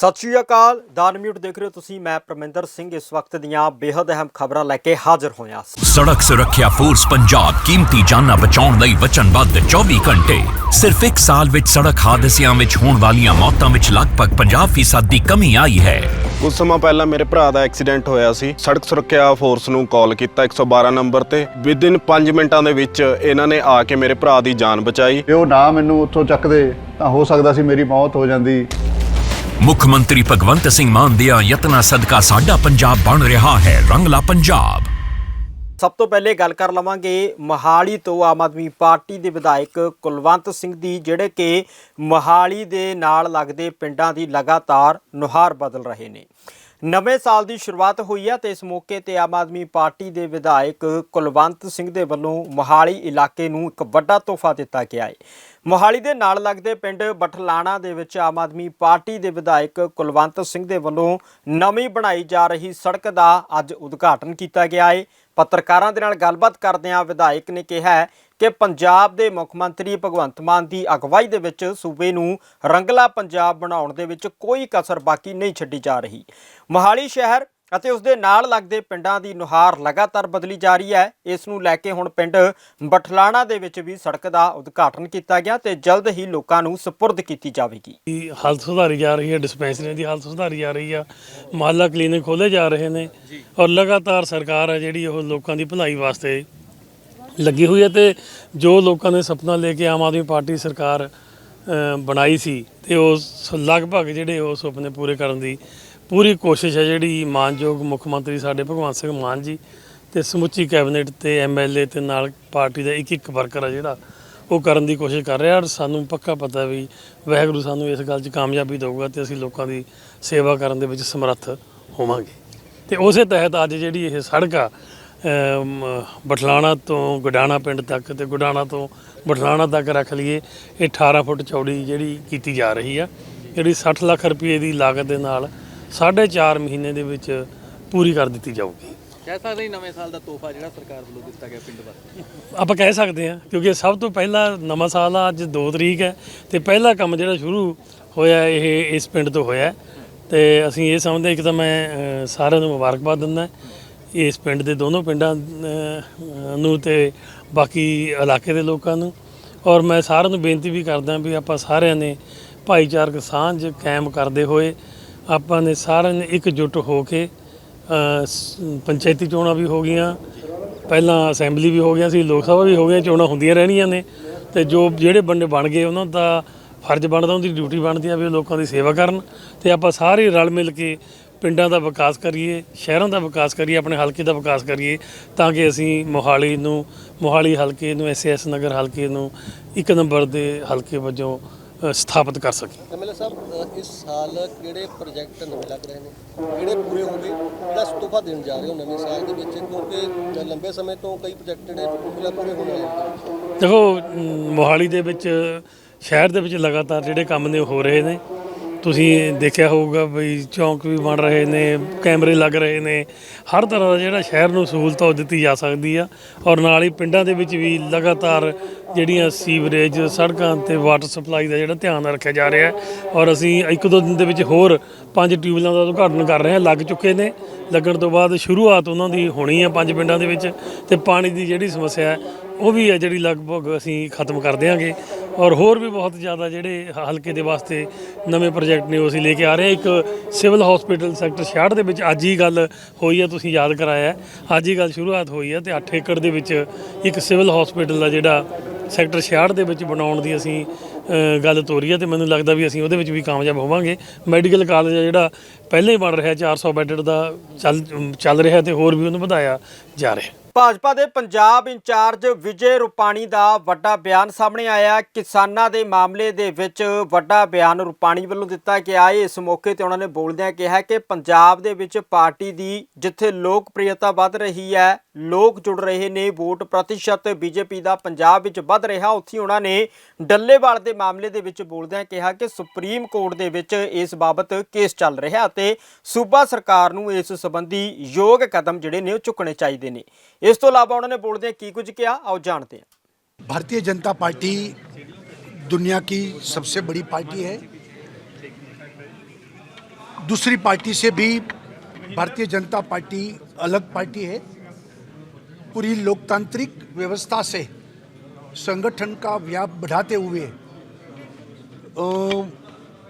ਸਤਿ ਸ਼੍ਰੀ ਅਕਾਲ। ਦਾਨ ਮਿਊਟ ਦੇਖ ਰਹੇ ਹੋ ਤੁਸੀਂ। ਮੈਂ ਪ੍ਰਮਿੰਦਰ ਸਿੰਘ। ਇਸ ਵਕਤ ਦੀਆਂ ਬੇहद ਅਹਿਮ ਖਬਰਾਂ ਲੈ ਕੇ ਹਾਜ਼ਰ ਹੋਇਆ ਸੜਕ ਸੁਰੱਖਿਆ ਫੋਰਸ ਪੰਜਾਬ ਕੀਮਤੀ ਜਾਨਾਂ ਬਚਾਉਣ ਲਈ ਵਚਨਬੱਧ 24 ਘੰਟੇ। ਸਿਰਫ ਇੱਕ ਸਾਲ ਵਿੱਚ ਸੜਕ ਹਾਦਸਿਆਂ ਵਿੱਚ ਹੋਣ ਵਾਲੀਆਂ ਮੌਤਾਂ ਵਿੱਚ ਲਗਭਗ 50% ਦੀ ਕਮੀ ਆਈ ਹੈ। ਕੁਝ ਸਮਾਂ ਪਹਿਲਾਂ ਮੇਰੇ ਭਰਾ ਦਾ ਐਕਸੀਡੈਂਟ ਹੋਇਆ ਸੀ। ਸੜਕ ਸੁਰੱਖਿਆ ਫੋਰਸ ਨੂੰ ਕਾਲ ਕੀਤਾ 112 ਨੰਬਰ ਤੇ। ਵਿਦਿਨ 5 ਮਿੰਟਾਂ ਦੇ ਵਿੱਚ ਇਹਨਾਂ ਨੇ ਆ ਕੇ ਮੇਰੇ ਭਰਾ ਦੀ ਜਾਨ ਬਚਾਈ। ਜੇ ਉਹ ਨਾ ਮੈਨੂੰ ਉੱਥੋਂ ਚੱਕਦੇ ਤਾਂ ਹੋ ਸਕਦਾ ਸੀ ਮੇਰੀ ਮੌਤ ਹੋ ਜਾਂਦੀ। ਮੁੱਖ ਮੰਤਰੀ ਭਗਵੰਤ ਸਿੰਘ ਮਾਨ ਦੀਆਂ ਯਤਨਾਂ ਸਦਕਾ ਸਾਡਾ ਪੰਜਾਬ ਬਣ ਰਿਹਾ ਹੈ, ਰੰਗਲਾ ਪੰਜਾਬ। ਸਭ ਤੋਂ ਪਹਿਲੇ ਗੱਲ ਕਰ ਲਵਾਂਗੇ ਮਹਾਲੀ ਤੋਂ ਆਮ ਆਦਮੀ ਪਾਰਟੀ ਦੇ ਵਿਧਾਇਕ ਕੁਲਵੰਤ ਸਿੰਘ ਦੀ, ਜਿਹੜੇ ਕਿ ਮਹਾਲੀ ਦੇ ਨਾਲ ਲੱਗਦੇ ਪਿੰਡਾਂ ਦੀ ਲਗਾਤਾਰ ਨੁਹਾਰ ਬਦਲ ਰਹੇ ਨੇ। ਨਵੇਂ ਸਾਲ ਦੀ ਸ਼ੁਰੂਆਤ ਹੋਈ ਹੈ ਤੇ ਇਸ ਮੌਕੇ ਤੇ ਆਮ ਆਦਮੀ ਪਾਰਟੀ ਦੇ ਵਿਧਾਇਕ ਕੁਲਵੰਤ ਸਿੰਘ ਦੇ ਵੱਲੋਂ ਮੋਹਾਲੀ ਇਲਾਕੇ ਨੂੰ ਇੱਕ ਵੱਡਾ ਤੋਹਫਾ ਦਿੱਤਾ ਗਿਆ ਹੈ। ਮੋਹਾਲੀ ਦੇ ਨਾਲ ਲੱਗਦੇ ਪਿੰਡ ਬਠਲਾਣਾ ਦੇ ਵਿੱਚ ਆਮ ਆਦਮੀ ਪਾਰਟੀ ਦੇ ਵਿਧਾਇਕ ਕੁਲਵੰਤ ਸਿੰਘ ਦੇ ਵੱਲੋਂ ਨਵੀਂ ਬਣਾਈ ਜਾ ਰਹੀ ਸੜਕ ਦਾ ਅੱਜ ਉਦਘਾਟਨ ਕੀਤਾ ਗਿਆ ਹੈ। ਪੱਤਰਕਾਰਾਂ ਦੇ ਨਾਲ ਗੱਲਬਾਤ ਕਰਦਿਆਂ ਵਿਧਾਇਕ ਨੇ ਕਿਹਾ ਕਿ ਪੰਜਾਬ ਦੇ ਮੁੱਖ ਮੰਤਰੀ ਭਗਵੰਤ ਮਾਨ ਦੀ ਅਗਵਾਈ ਦੇ ਵਿੱਚ ਸੂਬੇ ਨੂੰ ਰੰਗਲਾ ਪੰਜਾਬ ਬਣਾਉਣ ਦੇ ਵਿੱਚ ਕੋਈ ਕਸਰ ਬਾਕੀ ਨਹੀਂ ਛੱਡੀ ਜਾ ਰਹੀ। ਮੋਹਾਲੀ ਸ਼ਹਿਰ ਅਤੇ ਉਸ ਦੇ ਨਾਲ ਲੱਗਦੇ ਪਿੰਡਾਂ ਦੀ ਨੁਹਾਰ ਲਗਾਤਾਰ ਬਦਲੀ ਜਾ ਰਹੀ ਹੈ। ਇਸ ਨੂੰ ਲੈ ਕੇ ਹੁਣ ਪਿੰਡ ਬਠਲਾਣਾ ਦੇ ਵਿੱਚ ਵੀ ਸੜਕ ਦਾ ਉਦਘਾਟਨ ਕੀਤਾ ਗਿਆ ਤੇ ਜਲਦ ਹੀ ਲੋਕਾਂ ਨੂੰ ਸਪੁਰਦ ਕੀਤੀ ਜਾਵੇਗੀ। ਹਾਲਤ ਸੁਧਾਰੀ ਜਾ ਰਹੀ ਹੈ, ਡਿਸਪੈਂਸਰੀਆਂ ਦੀ ਹਾਲਤ ਸੁਧਾਰੀ ਜਾ ਰਹੀ ਆ, ਮੁਹੱਲਾ ਕਲੀਨਿਕ ਖੋਲੇ ਜਾ ਰਹੇ ਨੇ ਔਰ ਲਗਾਤਾਰ ਸਰਕਾਰ ਹੈ ਜਿਹੜੀ ਉਹ ਲੋਕਾਂ ਦੀ ਭਲਾਈ ਵਾਸਤੇ ਲੱਗੀ ਹੋਈ ਹੈ ਤੇ ਜੋ ਲੋਕਾਂ ਨੇ ਸੁਪਨਾ ਲੈ ਕੇ ਆਮ ਆਦਮੀ ਪਾਰਟੀ ਸਰਕਾਰ ਬਣਾਈ ਸੀ ਤੇ ਉਸ ਲਗਭਗ ਜਿਹੜੇ ਉਹ ਸੁਪਨੇ ਪੂਰੇ ਕਰਨ ਦੀ ਪੂਰੀ ਕੋਸ਼ਿਸ਼ ਹੈ ਜਿਹੜੀ ਮਾਨਯੋਗ ਮੁੱਖ ਮੰਤਰੀ ਸਾਡੇ ਭਗਵੰਤ ਸਿੰਘ ਮਾਨ ਜੀ ਤੇ ਸਮੁੱਚੀ ਕੈਬਨਿਟ ਤੇ ਐਮਐਲਏ ਤੇ ਨਾਲ ਪਾਰਟੀ ਦਾ ਇੱਕ ਇੱਕ ਵਰਕਰ ਆ ਜਿਹੜਾ ਉਹ ਕਰਨ ਦੀ ਕੋਸ਼ਿਸ਼ ਕਰ ਰਿਹਾ ਔਰ ਸਾਨੂੰ ਪੱਕਾ ਪਤਾ ਵੀ ਵਾਹਿਗੁਰੂ ਸਾਨੂੰ ਇਸ ਗੱਲ 'ਚ ਕਾਮਯਾਬੀ ਦੇਊਗਾ ਤੇ ਅਸੀਂ ਲੋਕਾਂ ਦੀ ਸੇਵਾ ਕਰਨ ਦੇ ਵਿੱਚ ਸਮਰੱਥ ਹੋਵਾਂਗੇ। ਤੇ ਉਸੇ ਤਹਿਤ ਅੱਜ ਜਿਹੜੀ ਇਹ ਸੜਕ ਆ ਅਮ, ਬਠਲਾਣਾ ਤੋਂ ਗੁਡਾਣਾ ਪਿੰਡ ਤੱਕ ਤੇ ਗੁਡਾਣਾ ਤੋਂ ਬਠਲਾਣਾ ਤੱਕ ਰੱਖ ਲਈਏ ਇਹ 18 ਫੁੱਟ ਚੌੜੀ ਜਿਹੜੀ ਕੀਤੀ ਜਾ ਰਹੀ ਆ ਜਿਹੜੀ 60 ਲੱਖ ਰੁਪਏ ਦੀ ਲਾਗਤ ਦੇ ਨਾਲ 4.5 ਮਹੀਨੇ ਦੇ ਵਿੱਚ ਪੂਰੀ ਕਰ ਦਿੱਤੀ ਜਾਊਗੀ। ਕਹਿ ਸਕਦੇ ਹਾਂ ਨਵੇਂ ਸਾਲ ਦਾ ਤੋਹਫਾ ਜਿਹੜਾ ਸਰਕਾਰ ਵੱਲੋਂ ਦਿੱਤਾ ਗਿਆ ਪਿੰਡ ਵਾਸਤੇ ਆਪਾਂ ਕਹਿ ਸਕਦੇ ਹਾਂ ਕਿਉਂਕਿ ਸਭ ਤੋਂ ਪਹਿਲਾਂ ਨਵਾਂ ਸਾਲ ਆ ਅੱਜ 2 ਤਰੀਕ ਹੈ ਤੇ ਪਹਿਲਾ ਕੰਮ ਜਿਹੜਾ ਸ਼ੁਰੂ ਹੋਇਆ ਇਹ ਇਸ ਪਿੰਡ ਤੋਂ ਹੋਇਆ ਤੇ ਅਸੀਂ ਇਹ ਸਮਝਦੇ ਇੱਕ ਤਾਂ ਮੈਂ ਸਾਰਿਆਂ ਨੂੰ ਮੁਬਾਰਕਬਾਦ ਦਿੰਦਾ ਇਸ ਪਿੰਡ ਦੇ ਦੋਨੋਂ ਪਿੰਡਾਂ ਨੂੰ ਤੇ ਬਾਕੀ ਇਲਾਕੇ ਦੇ ਲੋਕਾਂ ਨੂੰ। ਔਰ ਮੈਂ ਸਾਰਿਆਂ ਨੂੰ ਬੇਨਤੀ ਵੀ ਕਰਦਾ ਵੀ ਆਪਾਂ ਸਾਰਿਆਂ ਨੇ ਭਾਈਚਾਰਕ ਸਾਂਝ ਕਾਇਮ ਕਰਦੇ ਹੋਏ ਆਪਾਂ ਨੇ ਸਾਰਿਆਂ ਨੇ ਇਕਜੁੱਟ ਹੋ ਕੇ ਅ, ਪੰਚਾਇਤੀ ਚੋਣਾਂ ਵੀ ਹੋ ਗਈਆਂ। ਪਹਿਲਾਂ ਅਸੈਂਬਲੀ ਵੀ ਹੋ ਗਈਆਂ ਸੀ ਲੋਕ ਸਭਾ ਵੀ ਹੋ ਗਈਆਂ ਚੋਣਾਂ ਹੁੰਦੀਆਂ ਰਹਿਣੀਆਂ ਨੇ। ਤੇ ਜੋ ਜਿਹੜੇ ਬੰਦੇ ਬਣ ਗਏ ਉਹਨਾਂ ਦਾ ਫਰਜ਼ ਬਣਦਾ ਉਹਦੀ ਡਿਊਟੀ ਬਣਦੀ ਆ ਵੀ ਉਹ ਲੋਕਾਂ ਦੀ ਸੇਵਾ ਕਰਨ। ਤੇ ਆਪਾਂ ਸਾਰੇ ਰਲ ਮਿਲ ਕੇ ਪਿੰਡਾਂ ਦਾ ਵਿਕਾਸ ਕਰੀਏ ਸ਼ਹਿਰਾਂ ਦਾ ਵਿਕਾਸ ਕਰੀਏ ਆਪਣੇ ਹਲਕੇ ਦਾ ਵਿਕਾਸ ਕਰੀਏ ਤਾਂ ਕਿ ਅਸੀਂ ਮੋਹਾਲੀ ਨੂੰ ਮੋਹਾਲੀ ਹਲਕੇ ਨੂੰ ਐਸਐਸ ਨਗਰ ਹਲਕੇ ਨੂੰ ਇੱਕ ਨੰਬਰ ਦੇ ਹਲਕੇ ਵਜੋਂ ਸਥਾਪਿਤ ਕਰ ਸਕੀਏ ਐਮਐਲਏ ਸਾਹਿਬ ਇਸ ਸਾਲ ਕਿਹੜੇ ਪ੍ਰੋਜੈਕਟ ਨਵੇਂ ਲੱਗ ਰਹੇ ਨੇ? ਕਿਹੜੇ ਪੂਰੇ ਹੋ ਗਏ ਕਿਹੜਾ ਤੋਹਫਾ ਦੇਣ ਜਾ ਰਹੇ ਹੋ ਨਵੇਂ ਸਾਲ ਦੇ ਵਿੱਚ? ਕਿਉਂਕਿ ਲੰਬੇ ਸਮੇਂ ਤੋਂ ਕਈ ਪ੍ਰੋਜੈਕਟ ਜਿਹੜੇ ਪੂਰੇ ਪੂਰੇ ਹੋਣ ਵਾਲੇ ਦੇਖੋ ਮੋਹਾਲੀ ਦੇ ਵਿੱਚ ਸ਼ਹਿਰ ਦੇ ਵਿੱਚ ਲਗਾਤਾਰ ਜਿਹੜੇ ਕੰਮ ਨੇ ਹੋ ਰਹੇ ਨੇ। ਤੁਸੀਂ ਦੇਖਿਆ ਹੋਊਗਾ ਬਈ ਚੌਂਕ ਵੀ ਬਣ ਰਹੇ ਨੇ, ਕੈਮਰੇ ਲੱਗ ਰਹੇ ਨੇ। ਹਰ ਤਰ੍ਹਾਂ ਦਾ ਜਿਹੜਾ ਸ਼ਹਿਰ ਨੂੰ ਸਹੂਲਤ ਉਹ ਦਿੱਤੀ ਜਾ ਸਕਦੀ ਆ। ਔਰ ਨਾਲ ਹੀ ਪਿੰਡਾਂ ਦੇ ਵਿੱਚ ਵੀ ਲਗਾਤਾਰ ਜਿਹੜੀਆਂ ਸੀਵਰੇਜ ਸੜਕਾਂ ਤੇ ਵਾਟਰ ਸਪਲਾਈ ਦਾ ਜਿਹੜਾ ਧਿਆਨ ਰੱਖਿਆ ਜਾ ਰਿਹਾ ਔਰ ਅਸੀਂ ਇੱਕ ਦੋ ਦਿਨ ਦੇ ਵਿੱਚ ਹੋਰ ਪੰਜ ਟਿਊਬਵੈਲਾਂ ਦਾ ਉਦਘਾਟਨ ਕਰ ਰਹੇ ਹਾਂ। ਲੱਗ ਚੁੱਕੇ ਨੇ। ਲੱਗਣ ਤੋਂ ਬਾਅਦ ਸ਼ੁਰੂਆਤ ਉਹਨਾਂ ਦੀ ਹੋਣੀ ਹੈ ਪੰਜ ਪਿੰਡਾਂ ਦੇ ਵਿੱਚ। ਤੇ ਪਾਣੀ ਦੀ ਜਿਹੜੀ ਸਮੱਸਿਆ ਹੈ, ਉਹ ਵੀ ਹੈ ਜਿਹੜੀ ਲਗਭਗ ਅਸੀਂ ਖਤਮ ਕਰ ਦਿਆਂਗੇ। ਔਰ ਹੋਰ ਵੀ ਬਹੁਤ ਜ਼ਿਆਦਾ ਜਿਹੜੇ ਹਲਕੇ ਦੇ ਵਾਸਤੇ ਨਵੇਂ ਪ੍ਰੋਜੈਕਟ ਨੇ ਉਹ ਅਸੀਂ ਲੈ ਕੇ ਆ ਰਹੇ ਹਾਂ। ਇੱਕ ਸਿਵਲ ਹਸਪੀਟਲ ਸੈਕਟਰ 66 ਦੇ ਵਿੱਚ ਅੱਜ ਹੀ ਗੱਲ ਹੋਈ ਹੈ ਤੁਸੀਂ ਯਾਦ ਕਰਾਇਆ। ਅੱਜ ਹੀ ਗੱਲ ਸ਼ੁਰੂਆਤ ਹੋਈ ਹੈ ਤੇ 8 ਏਕੜ ਦੇ ਵਿੱਚ ਇੱਕ ਸਿਵਲ ਹਸਪੀਟਲ ਦਾ ਜਿਹੜਾ ਸੈਕਟਰ 66 ਦੇ ਵਿੱਚ ਬਣਾਉਣ ਦੀ ਅਸੀਂ ਗੱਲ ਤੋਰੀ ਹੈ ਤੇ ਮੈਨੂੰ ਲੱਗਦਾ ਵੀ ਅਸੀਂ ਉਹਦੇ ਵਿੱਚ ਵੀ ਕਾਮਯਾਬ ਹੋਵਾਂਗੇ। ਮੈਡੀਕਲ ਕਾਲਜ ਹੈ ਜਿਹੜਾ ਪਹਿਲਾਂ ਹੀ ਬਣ ਰਿਹਾ 400 ਬੈੱਡ ਦਾ ਚੱਲ ਚੱਲ ਰਿਹਾ ਤੇ ਹੋਰ ਵੀ ਉਹਨੂੰ ਵਧਾਇਆ ਜਾ ਰਿਹਾ। ਭਾਜਪਾ ਦੇ ਪੰਜਾਬ ਇੰਚਾਰਜ ਵਿਜੇ ਰੁਪਾਣੀ ਦਾ ਵੱਡਾ ਬਿਆਨ ਸਾਹਮਣੇ ਆਇਆ। ਕਿਸਾਨਾਂ ਦੇ ਮਾਮਲੇ ਦੇ ਵਿੱਚ ਵੱਡਾ ਬਿਆਨ ਰੁਪਾਣੀ ਵੱਲੋਂ ਦਿੱਤਾ ਗਿਆ। ਹੈ ਇਸ ਮੌਕੇ ਤੇ ਉਹਨਾਂ ਨੇ ਬੋਲਦਿਆਂ ਕਿਹਾ ਕਿ ਪੰਜਾਬ ਦੇ ਵਿੱਚ ਪਾਰਟੀ ਦੀ ਜਿੱਥੇ ਲੋਕਪ੍ਰਿਯਤਾ ਵੱਧ ਰਹੀ ਹੈ ਲੋਕ ਜੁੜ ਰਹੇ ਨੇ ਵੋਟ ਪ੍ਰਤੀਸ਼ਤ ਬੀਜੇਪੀ ਦਾ ਪੰਜਾਬ ਵਿੱਚ ਵੱਧ ਰਿਹਾ ਉੱਥੇ ਹੀ ਉਹਨਾਂ ਨੇ ਡੱਲੇਵਾਲ ਦੇ ਮਾਮਲੇ ਦੇ ਵਿੱਚ ਬੋਲਦਿਆਂ ਕਿਹਾ ਕਿ ਸੁਪਰੀਮ ਕੋਰਟ ਦੇ ਵਿੱਚ ਇਸ ਬਾਬਤ ਕੇਸ ਚੱਲ ਰਿਹਾ ਅਤੇ ਸੂਬਾ ਸਰਕਾਰ ਨੂੰ ਇਸ ਸੰਬੰਧੀ ਯੋਗ ਕਦਮ ਜਿਹੜੇ ਨੇ ਉਹ ਚੁੱਕਣੇ ਚਾਹੀਦੇ ਨੇ ਇਸ ਤੋਂ ਇਲਾਵਾ ਉਹਨਾਂ ਨੇ ਬੋਲਦਿਆਂ ਕੀ ਕੁਝ ਕਿਹਾ ਆਓ ਜਾਣਦੇ ਹਾਂ भारतीय जनता पार्टी दुनिया की सबसे बड़ी पार्टी है दूसरी पार्टी से भी भारतीय जनता पार्टी अलग पार्टी है पूरी लोकतांत्रिक व्यवस्था से संगठन का व्याप बढ़ाते हुए